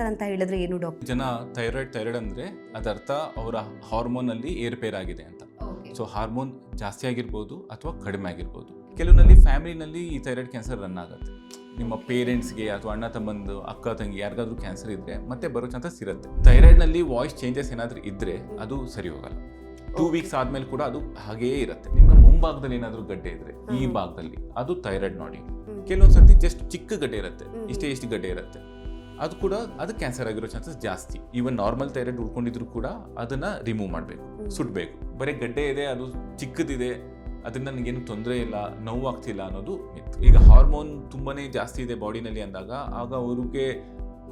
Cancer ಅಂತ ಹೇಳಿದ್ರೆ ಏನು ಡಾಕ್ಟರ್? ಜನ ಥೈರಾಯ್ಡ್ ಥೈರಾಯ್ಡ್ ಅಂದ್ರೆ ಅದರ್ಥ ಅವರ ಹಾರ್ಮೋನಲ್ಲಿ ಏರ್ಪೇರಾಗಿದೆ ಅಂತ. ಸೊ ಹಾರ್ಮೋನ್ ಜಾಸ್ತಿ ಆಗಿರ್ಬೋದು ಅಥವಾ ಕಡಿಮೆ ಆಗಿರ್ಬೋದು. ಕೆಲವರಲ್ಲಿ ಫ್ಯಾಮಿಲಿನಲ್ಲಿ ಈ ಥೈರಾಯ್ಡ್ ಕ್ಯಾನ್ಸರ್ ರನ್ ಆಗುತ್ತೆ. ನಿಮ್ಮ ಪೇರೆಂಟ್ಸ್ಗೆ ಅಥವಾ ಅಣ್ಣ ತಮ್ಮಂದು ಅಕ್ಕ ತಂಗಿ ಯಾರಿಗಾದ್ರೂ ಕ್ಯಾನ್ಸರ್ ಇದ್ರೆ ಮತ್ತೆ ಬರೋ ಚಾನ್ಸಸ್ ಇರುತ್ತೆ ಥೈರಾಯ್ಡ್ನಲ್ಲಿ ವಾಯ್ಸ್ ಚೇಂಜಸ್ ಏನಾದರೂ ಇದ್ದರೆ ಅದು ಸರಿ ಹೋಗಲ್ಲ. ಟೂ ವೀಕ್ಸ್ ಆದ್ಮೇಲೆ ಕೂಡ ಅದು ಹಾಗೇ ಇರುತ್ತೆ. ನಿಮ್ಮ ಮುಂಭಾಗದಲ್ಲಿ ಏನಾದರೂ ಗಡ್ಡೆ ಇದ್ರೆ ಈ ಭಾಗದಲ್ಲಿ ಅದು ಥೈರಾಯ್ಡ್ ನೋಡಿ. ಕೆಲವೊಂದು ಸರ್ತಿ ಜಸ್ಟ್ ಚಿಕ್ಕ ಗಡ್ಡೆ ಇರುತ್ತೆ. ಇಷ್ಟೇ ಇಷ್ಟು ಗಡ್ಡೆ ಇರುತ್ತೆ. ಅದು ಕೂಡ ಅದು ಕ್ಯಾನ್ಸರ್ ಆಗಿರೋ ಚಾನ್ಸಸ್ ಜಾಸ್ತಿ. ಈವನ್ ನಾರ್ಮಲ್ ಥೈರಾಯ್ಡ್ ಉಳ್ಕೊಂಡಿದ್ರು ಕೂಡ ಅದನ್ನ ರಿಮೂವ್ ಮಾಡಬೇಕು ಸುಡಬೇಕು ಬರೀ ಗಡ್ಡೆ ಇದೆ ಅದು ಚಿಕ್ಕದಿದೆ ಅದರಿಂದ ನನಗೇನು ತೊಂದರೆ ಇಲ್ಲ ನೋವು ಆಗ್ತಿಲ್ಲ ಅನ್ನೋದು. ಈಗ ಹಾರ್ಮೋನ್ ತುಂಬಾನೇ ಜಾಸ್ತಿ ಇದೆ ಬಾಡಿನಲ್ಲಿ ಅಂದಾಗ ಆಗ ಅವ್ರಿಗೆ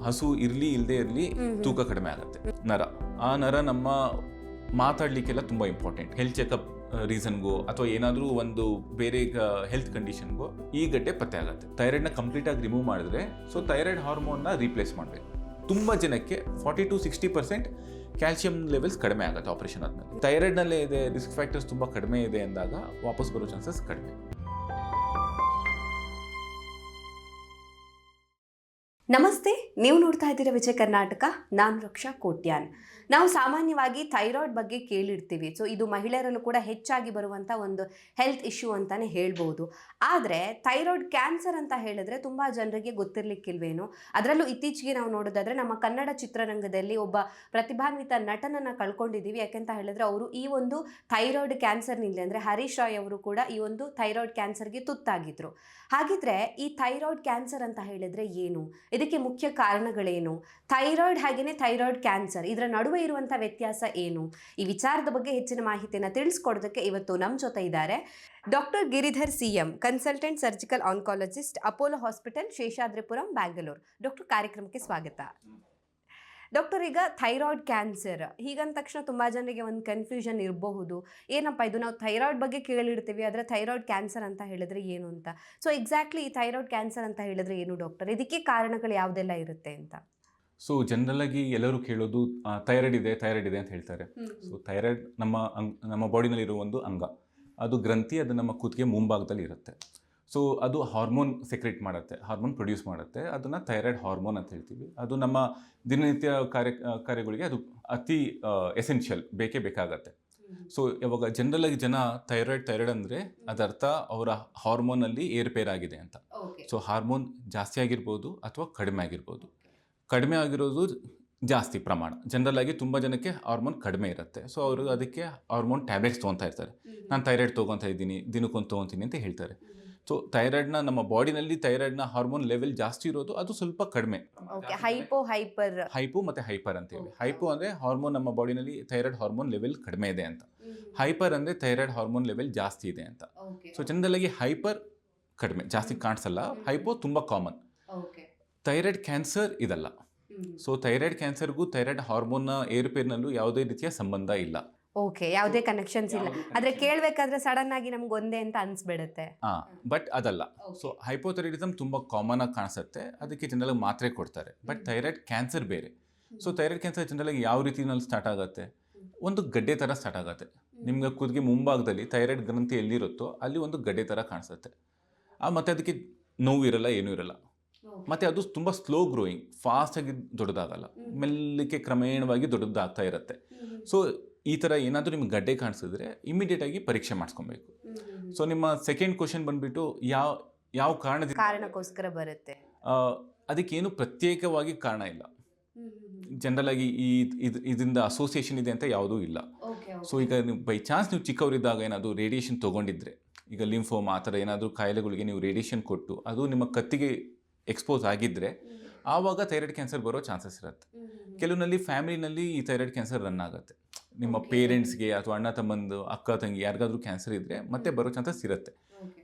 ಹಸು ಇರ್ಲಿ ಇಲ್ಲದೆ ಇರಲಿ ತೂಕ ಕಡಿಮೆ ಆಗುತ್ತೆ. ನರ. ಆ ನರ ನಮ್ಮ ಮಾತಾಡ್ಲಿಕ್ಕೆಲ್ಲ ತುಂಬಾ ಇಂಪಾರ್ಟೆಂಟ್ ಹೆಲ್ತ್ ಚೆಕಪ್ ರೀಸನ್ಗೋ ಅಥವಾ ಏನಾದರೂ ಒಂದು ಬೇರೆ ಹೆಲ್ತ್ ಕಂಡೀಷನ್ಗೋ ಈ ಗಡ್ಡೆ ಪತ್ತೆ ಆಗುತ್ತೆ. ಥೈರಾಯ್ಡ್ನ ಕಂಪ್ಲೀಟ್ ಆಗಿ ರಿಮೂವ್ ಮಾಡಿದ್ರೆ ಸೊ ಥೈರಾಯ್ಡ್ ಹಾರ್ಮೋನ್ನ ರೀಪ್ಲೇಸ್ ಮಾಡಬೇಕು. ತುಂಬ ಜನಕ್ಕೆ forty to sixty percent calcium levels ಕಡಿಮೆ ಆಗುತ್ತೆ ಆಪರೇಷನ್ ಆದಮೇಲೆ. ಥೈರಾಯ್ಡ್ನಲ್ಲೇ ಇದೆ ರಿಸ್ಕ್ ಫ್ಯಾಕ್ಟರ್ಸ್ ತುಂಬ ಕಡಿಮೆ ಇದೆ ಅಂದಾಗ ವಾಪಸ್ ಬರೋ ಚಾನ್ಸಸ್ ಕಡಿಮೆ. ನಮಸ್ತೆ, ನೀವು ನೋಡ್ತಾ ಇದ್ದೀರಾ ವಿಜಯ ಕರ್ನಾಟಕ, ನಾನು ರಕ್ಷಾ ಕೋಟ್ಯಾನ್. ನಾವು ಸಾಮಾನ್ಯವಾಗಿ ಥೈರಾಯ್ಡ್ ಬಗ್ಗೆ ಕೇಳಿರ್ತೀವಿ. ಸೊ ಇದು ಮಹಿಳೆಯರಲ್ಲೂ ಕೂಡ ಹೆಚ್ಚಾಗಿ ಬರುವಂಥ ಒಂದು ಹೆಲ್ತ್ ಇಶ್ಯೂ ಅಂತಲೇ ಹೇಳ್ಬೋದು. ಆದರೆ ಥೈರಾಯ್ಡ್ ಕ್ಯಾನ್ಸರ್ ಅಂತ ಹೇಳಿದ್ರೆ ತುಂಬ ಜನರಿಗೆ ಗೊತ್ತಿರಲಿಕ್ಕಿಲ್ವೇನು? ಅದರಲ್ಲೂ ಇತ್ತೀಚೆಗೆ ನಾವು ನೋಡೋದಾದ್ರೆ ನಮ್ಮ ಕನ್ನಡ ಚಿತ್ರರಂಗದಲ್ಲಿ ಒಬ್ಬ ಪ್ರತಿಭಾನ್ವಿತ ನಟನನ್ನು ಕಳ್ಕೊಂಡಿದ್ದೀವಿ ಯಾಕೆಂತ ಹೇಳಿದ್ರೆ ಅವರು ಈ ಒಂದು ಥೈರಾಯ್ಡ್ ಕ್ಯಾನ್ಸರ್ನಿಂದ ಅಂದರೆ ಹರೀಶ್ ರಾಯ್ ಅವರು ಕೂಡ ಈ ಒಂದು ಥೈರಾಯ್ಡ್ ಕ್ಯಾನ್ಸರ್ಗೆ ತುತ್ತಾಗಿದ್ರು. ಹಾಗಿದ್ರೆ ಈ ಥೈರಾಯ್ಡ್ ಕ್ಯಾನ್ಸರ್ ಅಂತ ಹೇಳಿದ್ರೆ ಏನು? ಇದಕ್ಕೆ ಮುಖ್ಯ ಕಾರಣಗಳೇನು? ಥೈರಾಯ್ಡ್ ಹಾಗೆಯೇ ಥೈರಾಯ್ಡ್ ಕ್ಯಾನ್ಸರ್ ಇದರ ನಡುವೆ ಇರುವಂಥ ವ್ಯತ್ಯಾಸ ಏನು? ಈ ವಿಚಾರದ ಬಗ್ಗೆ ಹೆಚ್ಚಿನ ಮಾಹಿತಿಯನ್ನು ತಿಳಿಸ್ಕೊಡೋದಕ್ಕೆ ಇವತ್ತು ನಮ್ಮ ಜೊತೆ ಇದ್ದಾರೆ. Doctor Giridhar CM consultant surgical oncologist Apollo hospital Seshadripuram Bangalore. Doctor ಕಾರ್ಯಕ್ರಮಕ್ಕೆ ಸ್ವಾಗತ. ಡಾಕ್ಟರ್ ಈಗ ಥೈರಾಯ್ಡ್ ಕ್ಯಾನ್ಸರ್ ಹೀಗಂದ ತಕ್ಷಣ ತುಂಬ ಜನರಿಗೆ ಒಂದು ಕನ್ಫ್ಯೂಷನ್ ಇರಬಹುದು. ಏನಪ್ಪ ಇದು? ನಾವು ಥೈರಾಯ್ಡ್ ಬಗ್ಗೆ ಕೇಳಿರ್ತೀವಿ ಆದರೆ ಥೈರಾಯ್ಡ್ ಕ್ಯಾನ್ಸರ್ ಅಂತ ಹೇಳಿದ್ರೆ ಏನು ಅಂತ? ಸೊ ಎಕ್ಸಾಕ್ಟ್ಲಿ ಈ ಥೈರಾಯ್ಡ್ ಕ್ಯಾನ್ಸರ್ ಅಂತ ಹೇಳಿದ್ರೆ ಏನು ಡಾಕ್ಟರ್? ಇದಕ್ಕೆ ಕಾರಣಗಳು ಯಾವುದೆಲ್ಲ ಇರುತ್ತೆ ಅಂತ? ಸೊ ಜನರಲ್ ಆಗಿ ಎಲ್ಲರೂ ಕೇಳೋದು ಥೈರಾಯ್ಡ್ ಇದೆ ಥೈರಾಯ್ಡ್ ಇದೆ ಅಂತ ಹೇಳ್ತಾರೆ. ಸೊ ಥೈರಾಯ್ಡ್ ನಮ್ಮ ಅಂಗ್ ನಮ್ಮ ಬಾಡಿನಲ್ಲಿರುವ ಒಂದು ಅಂಗ. ಅದು ಗ್ರಂಥಿ ಅದು ನಮ್ಮ ಕುತ್ತಿಗೆ ಮುಂಭಾಗದಲ್ಲಿ ಇರುತ್ತೆ. ಸೊ ಅದು ಹಾರ್ಮೋನ್ ಸೆಕ್ರೆಟ್ ಮಾಡುತ್ತೆ ಹಾರ್ಮೋನ್ ಪ್ರೊಡ್ಯೂಸ್ ಮಾಡುತ್ತೆ. ಅದನ್ನು ಥೈರಾಯ್ಡ್ ಹಾರ್ಮೋನ್ ಅಂತ ಹೇಳ್ತೀವಿ. ಅದು ನಮ್ಮ ದಿನನಿತ್ಯ ಕಾರ್ಯ ಕಾರ್ಯಗಳಿಗೆ ಅದು ಅತಿ ಎಸೆನ್ಷಿಯಲ್ ಬೇಕೇ ಬೇಕಾಗತ್ತೆ. ಸೊ ಇವಾಗ ಜನರಲ್ ಆಗಿ ಜನ ಥೈರಾಯ್ಡ್ ಥೈರಾಯ್ಡ್ ಅಂದರೆ ಅದರ್ಥ ಅವರ ಹಾರ್ಮೋನಲ್ಲಿ ಏರ್ಪೇರಾಗಿದೆ ಅಂತ. ಸೊ ಹಾರ್ಮೋನ್ ಜಾಸ್ತಿ ಆಗಿರ್ಬೋದು ಅಥವಾ ಕಡಿಮೆ ಆಗಿರ್ಬೋದು. ಕಡಿಮೆ ಆಗಿರೋದು ಜಾಸ್ತಿ ಪ್ರಮಾಣ. ಜನರಲ್ ಆಗಿ ತುಂಬ ಜನಕ್ಕೆ ಹಾರ್ಮೋನ್ ಕಡಿಮೆ ಇರುತ್ತೆ. ಸೊ ಅವರು ಅದಕ್ಕೆ ಹಾರ್ಮೋನ್ ಟ್ಯಾಬ್ಲೆಟ್ಸ್ ತೊಗೊತಾ ಇರ್ತಾರೆ. ನಾನು ಥೈರಾಯ್ಡ್ ತೊಗೊತಾ ಇದ್ದೀನಿ ದಿನಕ್ಕೊಂದು ತೊಗೊತೀನಿ ಅಂತ ಹೇಳ್ತಾರೆ. ಸೊ ಥೈರಾಯ್ಡ್ನ ನಮ್ಮ ಬಾಡಿನಲ್ಲಿ ಥೈರಾಯ್ಡ್ನ ಹಾರ್ಮೋನ್ ಲೆವೆಲ್ ಜಾಸ್ತಿ ಇರೋದು ಅದು ಸ್ವಲ್ಪ ಕಡಿಮೆ. ಹೈಪೋ ಹೈಪರ್ ಹೈಪೋ ಮತ್ತು ಹೈಪರ್ ಅಂತೇಳಿ. ಹೈಪೋ ಅಂದರೆ ಹಾರ್ಮೋನ್ ನಮ್ಮ ಬಾಡಿನಲ್ಲಿ ಥೈರಾಯ್ಡ್ ಹಾರ್ಮೋನ್ ಲೆವೆಲ್ ಕಡಿಮೆ ಇದೆ ಅಂತ. ಹೈಪರ್ ಅಂದರೆ ಥೈರಾಯ್ಡ್ ಹಾರ್ಮೋನ್ ಲೆವೆಲ್ ಜಾಸ್ತಿ ಇದೆ ಅಂತ. ಸೊ ಜನರಲ್ಲಾಗಿ ಹೈಪರ್ ಕಡಿಮೆ ಜಾಸ್ತಿ ಕಾಣಿಸಲ್ಲ. ಹೈಪೋ ತುಂಬ ಕಾಮನ್ ಥೈರಾಯ್ಡ್ ಕ್ಯಾನ್ಸರ್ ಇದಲ್ಲ. ಸೊ ಥೈರಾಯ್ಡ್ ಕ್ಯಾನ್ಸರ್ಗೂ ಥೈರಾಯ್ಡ್ ಹಾರ್ಮೋನ್ ಏರುಪೇರಿನಲ್ಲೂ ಯಾವುದೇ ರೀತಿಯ ಸಂಬಂಧ ಇಲ್ಲ. ಓಕೆ ಯಾವುದೇ ಕನೆಕ್ಷನ್ಸ್ ಇಲ್ಲ. ಆದ್ರೆ ಕೇಳಬೇಕಾದ್ರೆ ಸಡನ್ ಆಗಿ ನಮ್ಗೆ ಒಂದೇ ಅಂತ ಅನ್ಸ್ಬಿಡುತ್ತೆ. ಹಾಂ ಬಟ್ ಅದಲ್ಲ. ಸೊ ಹೈಪೋಥೈರಾಯ್ಡಿಸಮ್ ತುಂಬ ಕಾಮನ್ ಆಗಿ ಕಾಣಿಸುತ್ತೆ. ಅದಕ್ಕೆ ಜನರಲ್ಲಿ ಮಾತ್ರೆ ಕೊಡ್ತಾರೆ. ಬಟ್ ಥೈರಾಯ್ಡ್ ಕ್ಯಾನ್ಸರ್ ಬೇರೆ. ಸೊ ಥೈರಾಯ್ಡ್ ಕ್ಯಾನ್ಸರ್ ಜನರಲ್ಲಿ ಯಾವ ರೀತಿನಲ್ಲಿ ಸ್ಟಾರ್ಟ್ ಆಗುತ್ತೆ? ಒಂದು ಗಡ್ಡೆ ಥರ ಸ್ಟಾರ್ಟ್ ಆಗುತ್ತೆ. ನಿಮ್ಗೆ ಕುದಿಗೆ ಮುಂಭಾಗದಲ್ಲಿ ಥೈರಾಯ್ಡ್ ಗ್ರಂಥಿ ಎಲ್ಲಿರುತ್ತೋ ಅಲ್ಲಿ ಒಂದು ಗಡ್ಡೆ ಥರ ಕಾಣಿಸುತ್ತೆ. ಆ ಮತ್ತೆ ಅದಕ್ಕೆ ನೋವು ಇರಲ್ಲ ಏನೂ ಇರಲ್ಲ. ಮತ್ತೆ ಅದು ತುಂಬ ಸ್ಲೋ ಗ್ರೋಯಿಂಗ್ ಫಾಸ್ಟಾಗಿ ದೊಡ್ಡದಾಗಲ್ಲ. ಮೆಲ್ಲಿಕೆ ಕ್ರಮೇಣವಾಗಿ ದೊಡ್ಡದಾಗ್ತಾ ಇರುತ್ತೆ. ಸೊ ಈ ಥರ ಏನಾದರೂ ನಿಮ್ಗೆ ಗಡ್ಡೆ ಕಾಣಿಸಿದ್ರೆ ಇಮಿಡಿಯೇಟ್ ಆಗಿ ಪರೀಕ್ಷೆ ಮಾಡಿಸ್ಕೊಬೇಕು. ಸೊ ನಿಮ್ಮ ಸೆಕೆಂಡ್ ಕ್ವಶನ್ ಬಂದ್ಬಿಟ್ಟು ಯಾವ ಯಾವ ಕಾರಣದಿಂದ ಕಾರಣಕ್ಕೋಸ್ಕರ ಬರುತ್ತೆ? ಅದಕ್ಕೇನು ಪ್ರತ್ಯೇಕವಾಗಿ ಕಾರಣ ಇಲ್ಲ. ಜನರಲ್ ಆಗಿ ಈ ಇದ್- ಇದರಿಂದ ಅಸೋಸಿಯೇಷನ್ ಇದೆ ಅಂತ ಯಾವುದೂ ಇಲ್ಲ. ಸೊ ಈಗ ನೀವು ಬೈ ಚಾನ್ಸ್ ನೀವು ಚಿಕ್ಕವರಿದ್ದಾಗ ಏನಾದರೂ ರೇಡಿಯೇಷನ್ ತೊಗೊಂಡಿದ್ರೆ ಈಗ ಲಿಂಫೋಮ್ ಆ ಥರ ಏನಾದರೂ ಕಾಯಿಲೆಗಳಿಗೆ ನೀವು ರೇಡಿಯೇಷನ್ ಕೊಟ್ಟು ಅದು ನಿಮ್ಮ ಕತ್ತಿಗೆ ಎಕ್ಸ್ಪೋಸ್ ಆಗಿದ್ದರೆ ಆವಾಗ ಥೈರಾಯ್ಡ್ ಕ್ಯಾನ್ಸರ್ ಬರೋ ಚಾನ್ಸಸ್ ಇರುತ್ತೆ. ಕೆಲವೊಂದಲ್ಲಿ ಫ್ಯಾಮಿಲಿನಲ್ಲಿ ಈ ಥೈರಾಯ್ಡ್ ಕ್ಯಾನ್ಸರ್ ರನ್ ಆಗುತ್ತೆ. ನಿಮ್ಮ ಪೇರೆಂಟ್ಸ್ಗೆ ಅಥವಾ ಅಣ್ಣ ತಮ್ಮಂದು ಅಕ್ಕ ತಂಗಿ ಯಾರಿಗಾದ್ರೂ ಕ್ಯಾನ್ಸರ್ ಇದ್ದರೆ ಮತ್ತೆ ಬರೋ ಚಾನ್ಸಸ್ ಇರುತ್ತೆ.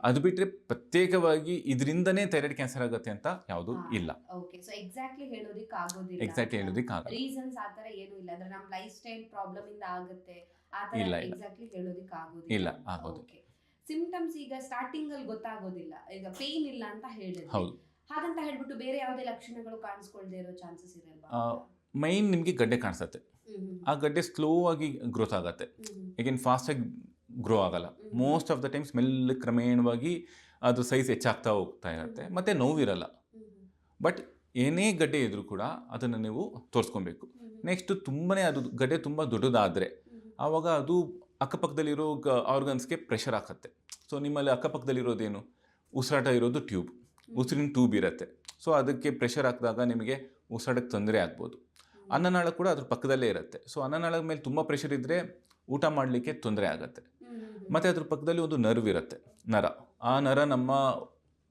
ಅದು ಬಿಟ್ಟರೆ ಪ್ರತ್ಯೇಕವಾಗಿ ಇದರಿಂದನೇ ಥೈರಾಯ್ಡ್ ಕ್ಯಾನ್ಸರ್ ಆಗುತ್ತೆ ಅಂತ ಯಾವುದು ಇಲ್ಲ. ಓಕೆ ಸೊ ಎಕ್ಸಾಕ್ಟ್ಲಿ ಹೇಳೋದಿಕ್ಕೆ ಆಗೋದಿಲ್ಲ. ಎಕ್ಸಾಕ್ಟ್ಲಿ ಹೇಳೋದಕ್ಕಾಗಲ್ಲ ರೀಸನ್ಸ್ ಆ ಥರ ಏನು ಇಲ್ಲ. ಅಂದ್ರೆ ನಮ್ಮ ಲೈಫ್ ಸ್ಟೈಲ್ ಪ್ರಾಬ್ಲಮ್ ಇಂದ ಆಗುತ್ತೆ. ಆ ಥರ. ಎಕ್ಸಾಕ್ಟ್ಲಿ ಹೇಳೋದಿಕ್ಕೆ ಆಗೋದಿಲ್ಲ. ಇಲ್ಲ, ಆಗೋದಿಲ್ಲ. ಸಿಂಪ್ಟಮ್ಸ್ ಈಗ ಸ್ಟಾರ್ಟಿಂಗ್ ಅಲ್ಲಿ ಗೊತ್ತಾಗೋದಿಲ್ಲ. ಈಗ ಪೇನ್ ಇಲ್ಲ ಅಂತ ಹೇಳಿದ್ರು ಹೌದು. ಹಾಗಂತ ಹೇಳ್ಬಿಟ್ಟು ಬೇರೆ ಯಾವುದೇ ಲಕ್ಷಣಗಳು ಕಾಣಿಸ್ಕೊಳ್ದೇ ಇರೋ ಚಾನ್ಸಸ್ ಇರಲ್ವಾ? ಮೈನ್ ನಿಮಗೆ ಗಡ್ಡೆ ಕಾಣಿಸುತ್ತೆ. ಆ ಗಡ್ಡೆ ಸ್ಲೋ ಆಗಿ ಗ್ರೋತ್ ಆಗುತ್ತೆ. ಫಾಸ್ಟ್ ಫಾಸ್ಟಾಗಿ ಗ್ರೋ ಆಗಲ್ಲ. ಮೋಸ್ಟ್ ಆಫ್ ದ ಟೈಮ್ಸ್ ಮೆಲ್ಲ ಕ್ರಮೇಣವಾಗಿ ಅದು ಸೈಜ್ ಹೆಚ್ಚಾಗ್ತಾ ಹೋಗ್ತಾ ಇರುತ್ತೆ. ಮತ್ತು ನೋವಿರಲ್ಲ. ಬಟ್ ಏನೇ ಗಡ್ಡೆ ಇದ್ರೂ ಕೂಡ ಅದನ್ನು ನೀವು ತೋರಿಸ್ಕೊಬೇಕು. ನೆಕ್ಸ್ಟ್ ತುಂಬನೇ ಅದು ಗಡ್ಡೆ ತುಂಬ ದೊಡ್ಡದಾದರೆ ಆವಾಗ ಅದು ಅಕ್ಕಪಕ್ಕದಲ್ಲಿರೋ ಆರ್ಗನ್ಸ್ಗೆ ಪ್ರೆಷರ್ ಹಾಕತ್ತೆ. ಸೊ ನಿಮ್ಮಲ್ಲಿ ಅಕ್ಕಪಕ್ಕದಲ್ಲಿರೋದೇನು? ಉಸಿರಾಟ ಇರೋದು ಟ್ಯೂಬ್ ಉಸಿರಿನ ಟ್ಯೂಬ್ ಇರುತ್ತೆ. ಸೊ ಅದಕ್ಕೆ ಪ್ರೆಷರ್ ಹಾಕಿದಾಗ ನಿಮಗೆ ಉಸಿರಾಡಕ್ಕೆ ತೊಂದರೆ ಆಗ್ಬೋದು. ಅನ್ನನಾಳ ಕೂಡ ಅದ್ರ ಪಕ್ಕದಲ್ಲೇ ಇರುತ್ತೆ. ಸೊ ಅನ್ನನಾಳದ ಮೇಲೆ ತುಂಬ ಪ್ರೆಷರ್ ಇದ್ದರೆ ಊಟ ಮಾಡಲಿಕ್ಕೆ ತೊಂದರೆ ಆಗುತ್ತೆ. ಮತ್ತು ಅದ್ರ ಪಕ್ಕದಲ್ಲಿ ಒಂದು ನರ್ವ್ ಇರುತ್ತೆ ನರ. ಆ ನರ ನಮ್ಮ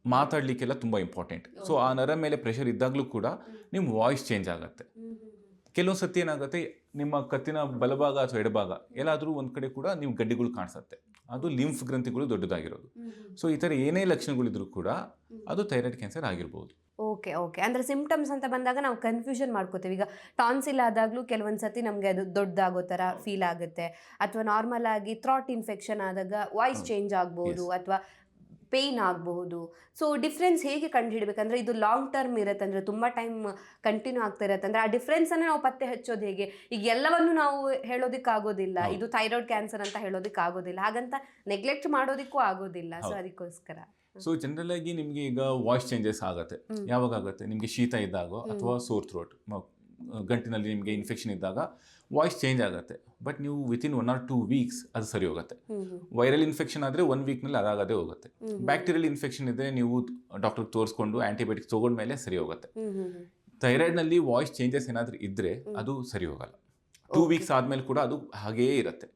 ಮಾತಾಡಲಿಕ್ಕೆಲ್ಲ ತುಂಬ ಇಂಪಾರ್ಟೆಂಟ್ ಸೊ ಆ ನರ ಮೇಲೆ ಪ್ರೆಷರ್ ಇದ್ದಾಗಲೂ ಕೂಡ ನಿಮ್ಮ ವಾಯ್ಸ್ ಚೇಂಜ್ ಆಗುತ್ತೆ. ಕೆಲವೊಂದು ಸತಿ ಏನಾಗುತ್ತೆ ನಿಮ್ಮ ಕತ್ತಿನ ಬಲಭಾಗ ಅಥವಾ ಎಡಭಾಗ ಎಲ್ಲಾದರೂ ಒಂದು ಕಡೆ ಕೂಡ ನೀವು ಗಡ್ಡಿಗಳು ಕಾಣಿಸುತ್ತೆ. ಅದು ಲಿಂಫ್ ಗ್ರಂಥಿಗಳು ದೊಡ್ಡದಾಗಿರೋದು. ಸೊ ಈ ಥರ ಏನೇ ಲಕ್ಷಣಗಳಿದ್ರೂ ಕೂಡ ಅದು ಥೈರಾಯ್ಡ್ ಕ್ಯಾನ್ಸರ್ ಆಗಿರ್ಬೋದು. Okay okay. ಅಂದರೆ ಸಿಂಪ್ಟಮ್ಸ್ ಅಂತ ಬಂದಾಗ ನಾವು ಕನ್ಫ್ಯೂಷನ್ ಮಾಡ್ಕೋತೀವಿ. ಈಗ ಟಾನ್ಸಿಲ್ ಆದಾಗಲೂ ಕೆಲವೊಂದು ಸರ್ತಿ ನಮಗೆ ಅದು ದೊಡ್ಡದಾಗೋ ಥರ ಫೀಲ್ ಆಗುತ್ತೆ. ಅಥವಾ ನಾರ್ಮಲ್ ಆಗಿ ಥ್ರಾಟ್ ಇನ್ಫೆಕ್ಷನ್ ಆದಾಗ ವಾಯ್ಸ್ ಚೇಂಜ್ ಆಗ್ಬೋದು ಅಥವಾ ಪೇಯ್ನ್ ಆಗಬಹುದು. ಸೊ ಡಿಫ್ರೆನ್ಸ್ ಹೇಗೆ ಕಂಡುಹಿಡಬೇಕಂದ್ರೆ ಇದು ಲಾಂಗ್ ಟರ್ಮ್ ಇರುತ್ತೆ ಅಂದರೆ ತುಂಬ ಟೈಮ್ ಕಂಟಿನ್ಯೂ ಆಗ್ತಾ ಇರುತ್ತೆ ಅಂದರೆ ಆ ಡಿಫ್ರೆನ್ಸನ್ನು ನಾವು ಪತ್ತೆ ಹಚ್ಚೋದು ಹೇಗೆ? ಈಗ ಎಲ್ಲವನ್ನು ನಾವು ಹೇಳೋದಕ್ಕಾಗೋದಿಲ್ಲ ಆಗೋದಿಲ್ಲ. ಇದು ಥೈರಾಯ್ಡ್ ಕ್ಯಾನ್ಸರ್ ಅಂತ ಹೇಳೋದಕ್ಕಾಗೋದಿಲ್ಲ ಹಾಗಂತ ನೆಗ್ಲೆಕ್ಟ್ ಮಾಡೋದಕ್ಕೂ ಆಗೋದಿಲ್ಲ. ಸೊ ಅದಕ್ಕೋಸ್ಕರ. ಸೊ ಜನರಲ್ ಆಗಿ ನಿಮಗೆ ಈಗ ವಾಯ್ಸ್ ಚೇಂಜಸ್ ಆಗುತ್ತೆ. ಯಾವಾಗ ಆಗುತ್ತೆ? ನಿಮಗೆ ಶೀತ ಇದ್ದಾಗೋ ಅಥವಾ ಸೋರ್ ಥ್ರೋಟ್ ಗಂಟಿನಲ್ಲಿ ನಿಮಗೆ ಇನ್ಫೆಕ್ಷನ್ ಇದ್ದಾಗ ವಾಯ್ಸ್ ಚೇಂಜ್ ಆಗುತ್ತೆ. ಬಟ್ ನೀವು within one or two weeks ಅದು ಸರಿ ಹೋಗುತ್ತೆ. ವೈರಲ್ ಇನ್ಫೆಕ್ಷನ್ ಆದರೆ ಒನ್ ವೀಕ್ನಲ್ಲಿ ಅದಾಗದೇ ಹೋಗುತ್ತೆ. ಬ್ಯಾಕ್ಟೀರಿಯಲ್ ಇನ್ಫೆಕ್ಷನ್ ಇದ್ದರೆ ನೀವು ಡಾಕ್ಟರ್ ತೋರಿಸ್ಕೊಂಡು ಆ್ಯಂಟಿಬಯೋಟಿಕ್ಸ್ ತೊಗೊಂಡ್ಮೇಲೆ ಸರಿ ಹೋಗುತ್ತೆ. ಥೈರಾಯ್ಡ್ನಲ್ಲಿ ವಾಯ್ಸ್ ಚೇಂಜಸ್ ಏನಾದರೂ ಇದ್ದರೆ ಅದು ಸರಿ ಹೋಗಲ್ಲ. ಟೂ ವೀಕ್ಸ್ ಆದಮೇಲೆ ಕೂಡ ಅದು ಹಾಗೇ ಇರುತ್ತೆ.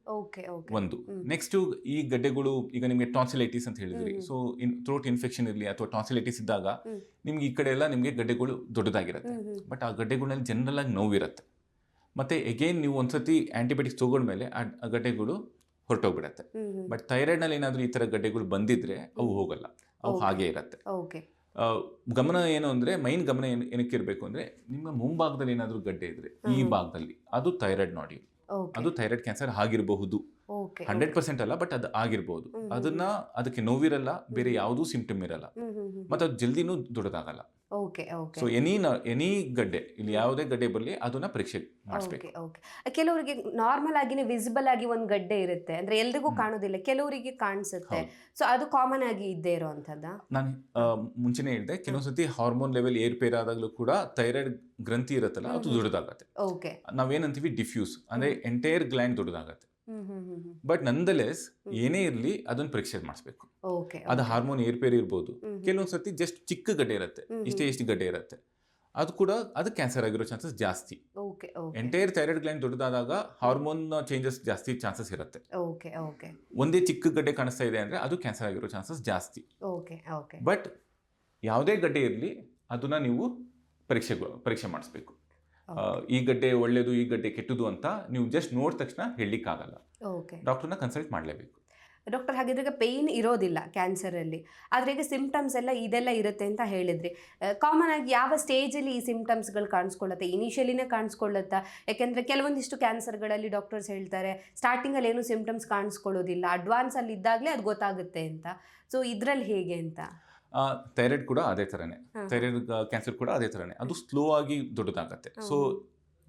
ಒಂದು. ನೆಕ್ಸ್ಟ್ ಈ ಗಡ್ಡೆಗಳು ಈಗ ನಿಮಗೆ ಟಾನ್ಸಿಲೈಟಿಸ್ ಅಂತ ಹೇಳಿದ್ರಿ. ಸೊ ಇನ್ ಥ್ರೋಟ್ ಇನ್ಫೆಕ್ಷನ್ ಇರಲಿ ಅಥವಾ ಟಾನ್ಸಿಲೈಟಿಸ್ ಇದ್ದಾಗ. ನಿಮ್ಗೆ ಈ ಕಡೆ ಎಲ್ಲ ನಿಮಗೆ ಗಡ್ಡೆಗಳು ದೊಡ್ಡದಾಗಿರುತ್ತೆ. ಬಟ್ ಆ ಗಡ್ಡೆಗಳಲ್ಲಿ ಜನರಲ್ ಆಗಿ ನೋವಿರುತ್ತೆ. ಮತ್ತೆ ಎಗೇನ್ ನೀವು ಒಂದ್ಸತಿ ಆಂಟಿಬಯೋಟಿಕ್ಸ್ ತಗೊಂಡ್ಮೇಲೆ ಆ ಗಡ್ಡೆಗಳು ಹೊರಟೋಗ್ಬಿಡತ್ತೆ. ಬಟ್ ಥೈರಾಯ್ಡ್ ಥೈರಾಯ್ಡ್ನಲ್ಲಿ ಏನಾದರೂ ಈ ತರ ಗಡ್ಡೆಗಳು ಬಂದಿದ್ರೆ ಅವು ಹೋಗಲ್ಲ. ಅವು ಹಾಗೆ ಇರತ್ತೆ. ಗಮನ ಏನು ಅಂದ್ರೆ ಮೈನ್ ಗಮನ ಏನು ಏನಕ್ಕೆ ಇರಬೇಕು ಅಂದ್ರೆ ನಿಮ್ಮ ಮುಂಭಾಗದಲ್ಲಿ ಏನಾದರೂ ಗಡ್ಡೆ ಇದ್ರೆ ಈ ಭಾಗದಲ್ಲಿ ಅದು ಥೈರಾಯ್ಡ್ ನಾಡಿ ಅದು ಥೈರಾಯ್ಡ್ ಕ್ಯಾನ್ಸರ್ ಆಗಿರಬಹುದು. ಹಂಡ್ರೆಡ್ ಪರ್ಸೆಂಟ್ ಅಲ್ಲ ಬಟ್ ಅದು ಆಗಿರ್ಬೋದು. ಅದನ್ನ ಅದಕ್ಕೆ ನೋವಿರಲ್ಲ ಬೇರೆ ಯಾವುದೂ ಸಿಂಪ್ಟಮ್ ಇರಲ್ಲ. ಮತ್ತು ಅದು ಜಲ್ದಿನೂ ದೊಡ್ಡದಾಗಲ್ಲ. Okay okay so any any ಗಡ್ಡೆ ಇಲ್ಲಿ ಯಾವುದೇ ಗಡ್ಡೆ ಬರಲಿ ಅದನ್ನ ಪರೀಕ್ಷೆ ಮಾಡಿಸ್ಬೇಕು. ಓಕೆ ಕೆಲವರಿಗೆ ನಾರ್ಮಲ್ ಆಗಿನೇ ವಿಸಿಬಲ್ ಆಗಿ ಒಂದು ಗಡ್ಡೆ ಇರುತ್ತೆ. ಅಂದ್ರೆ ಎಲ್ರಿಗೂ. ಕಾಣೋದಿಲ್ಲ ಕೆಲವರಿಗೆ ಕಾಣಿಸುತ್ತೆ. ಸೊ ಅದು ಕಾಮನ್ ಆಗಿ ಇದ್ದೇ ಇರೋವಂಥದ್ದ? ನಾನು ಮುಂಚೆನೆ ಹೇಳಿದೆ ಕೆಲವೊಂದ್ಸತಿ ಹಾರ್ಮೋನ್ ಲೆವೆಲ್ ಏರ್ಪೇರ್ ಆದಾಗಲೂ ಕೂಡ ಥೈರಾಯ್ಡ್ ಗ್ರಂಥಿ ಇರುತ್ತಲ್ಲ ಅದು. ದೊಡ್ಡದಾಗತ್ತೆ. ಓಕೆ ನಾವೇನಂತೀವಿ ಡಿಫ್ಯೂಸ್ ಅಂದ್ರೆ ಎಂಟೈರ್ ಗ್ಲ್ಯಾಂಡ್ ದೊಡ್ಡದಾಗತ್ತೆ. But nonetheless. ಏನೇ ಇರಲಿ ಅದನ್ನ ಪರೀಕ್ಷೆ ಮಾಡಿಸ್ಬೇಕು. ಅದು ಹಾರ್ಮೋನ್ ಏರ್ಪೇರ್ ಇರ್ಬೋದು. ಕೆಲವೊಂದ್ಸತಿ ಜಸ್ಟ್ ಚಿಕ್ಕ ಗಡ್ಡೆ ಇರುತ್ತೆ. ಇಷ್ಟೇ ಇಷ್ಟು ಗಡ್ಡೆ ಇರುತ್ತೆ. ಅದು ಕೂಡ ಅದು ಕ್ಯಾನ್ಸರ್ ಆಗಿರೋ ಚಾನ್ಸಸ್ ಜಾಸ್ತಿ. ಎಂಟೈರ್ ಥೈರಾಯ್ಡ್ ಗ್ಲ್ಯಾಂಡ್ ದೊಡ್ಡದಾದಾಗ ಹಾರ್ಮೋನ್ ಚೇಂಜಸ್ ಜಾಸ್ತಿ ಚಾನ್ಸಸ್ ಇರುತ್ತೆ. ಓಕೆ ಓಕೆ ಒಂದೇ ಚಿಕ್ಕ ಗಡ್ಡೆ ಕಾಣಿಸ್ತಾ ಇದೆ ಅಂದ್ರೆ ಅದು ಕ್ಯಾನ್ಸರ್ ಆಗಿರೋ ಚಾನ್ಸಸ್ ಜಾಸ್ತಿ. ಬಟ್ ಯಾವುದೇ ಗಡ್ಡೆ ಇರಲಿ ಅದನ್ನ ನೀವು ಪರೀಕ್ಷೆ ಪರೀಕ್ಷೆ ಮಾಡಿಸ್ಬೇಕು. ಈ ಗಡ್ಡೆ ಒಳ್ಳೇದು ಈ ಗಡ್ಡೆ ಕೆಟ್ಟದು ಅಂತ ನೀವು ಜಸ್ಟ್ ನೋಡಿದ ತಕ್ಷಣ ಹೇಳಲಿಕ್ಕಾಗಲ್ಲ. ಓಕೆ ಡಾಕ್ಟರ್ನ ಕನ್ಸಲ್ಟ್ ಮಾಡಲೇಬೇಕು. ಡಾಕ್ಟರ್ ಹಾಗಿದ್ರೆ ಪೇಯ್ನ್ ಇರೋದಿಲ್ಲ ಕ್ಯಾನ್ಸರಲ್ಲಿ ಆದರೆ ಈಗ ಸಿಂಪ್ಟಮ್ಸ್ ಎಲ್ಲ ಇದೆಲ್ಲ ಇರುತ್ತೆ ಅಂತ ಹೇಳಿದ್ರಿ. ಕಾಮನ್ ಆಗಿ ಯಾವ ಸ್ಟೇಜಲ್ಲಿ ಈ ಸಿಂಪ್ಟಮ್ಸ್ಗಳು ಕಾಣಿಸ್ಕೊಳ್ಳುತ್ತೆ? ಇನಿಷಿಯಲಿನೇ ಕಾಣಿಸ್ಕೊಳ್ಳುತ್ತಾ? ಯಾಕೆಂದರೆ ಕೆಲವೊಂದಿಷ್ಟು ಕ್ಯಾನ್ಸರ್ಗಳಲ್ಲಿ ಡಾಕ್ಟರ್ಸ್ ಹೇಳ್ತಾರೆ ಸ್ಟಾರ್ಟಿಂಗಲ್ಲಿ ಏನು ಸಿಂಪ್ಟಮ್ಸ್ ಕಾಣಿಸ್ಕೊಳ್ಳೋದಿಲ್ಲ. ಅಡ್ವಾನ್ಸಲ್ಲಿ ಇದ್ದಾಗಲೇ ಅದು ಗೊತ್ತಾಗುತ್ತೆ ಅಂತ. ಸೊ ಇದರಲ್ಲಿ ಹೇಗೆ ಅಂತ? ಥೈರಾಯ್ಡ್ ಕೂಡ ಅದೇ ಥರನೇ. ಥೈರಾಯ್ಡ್ ಕ್ಯಾನ್ಸರ್ ಕೂಡ ಅದೇ ಥರನೇ ಅದು ಸ್ಲೋ ಆಗಿ ದೊಡ್ಡದಾಗತ್ತೆ. ಸೊ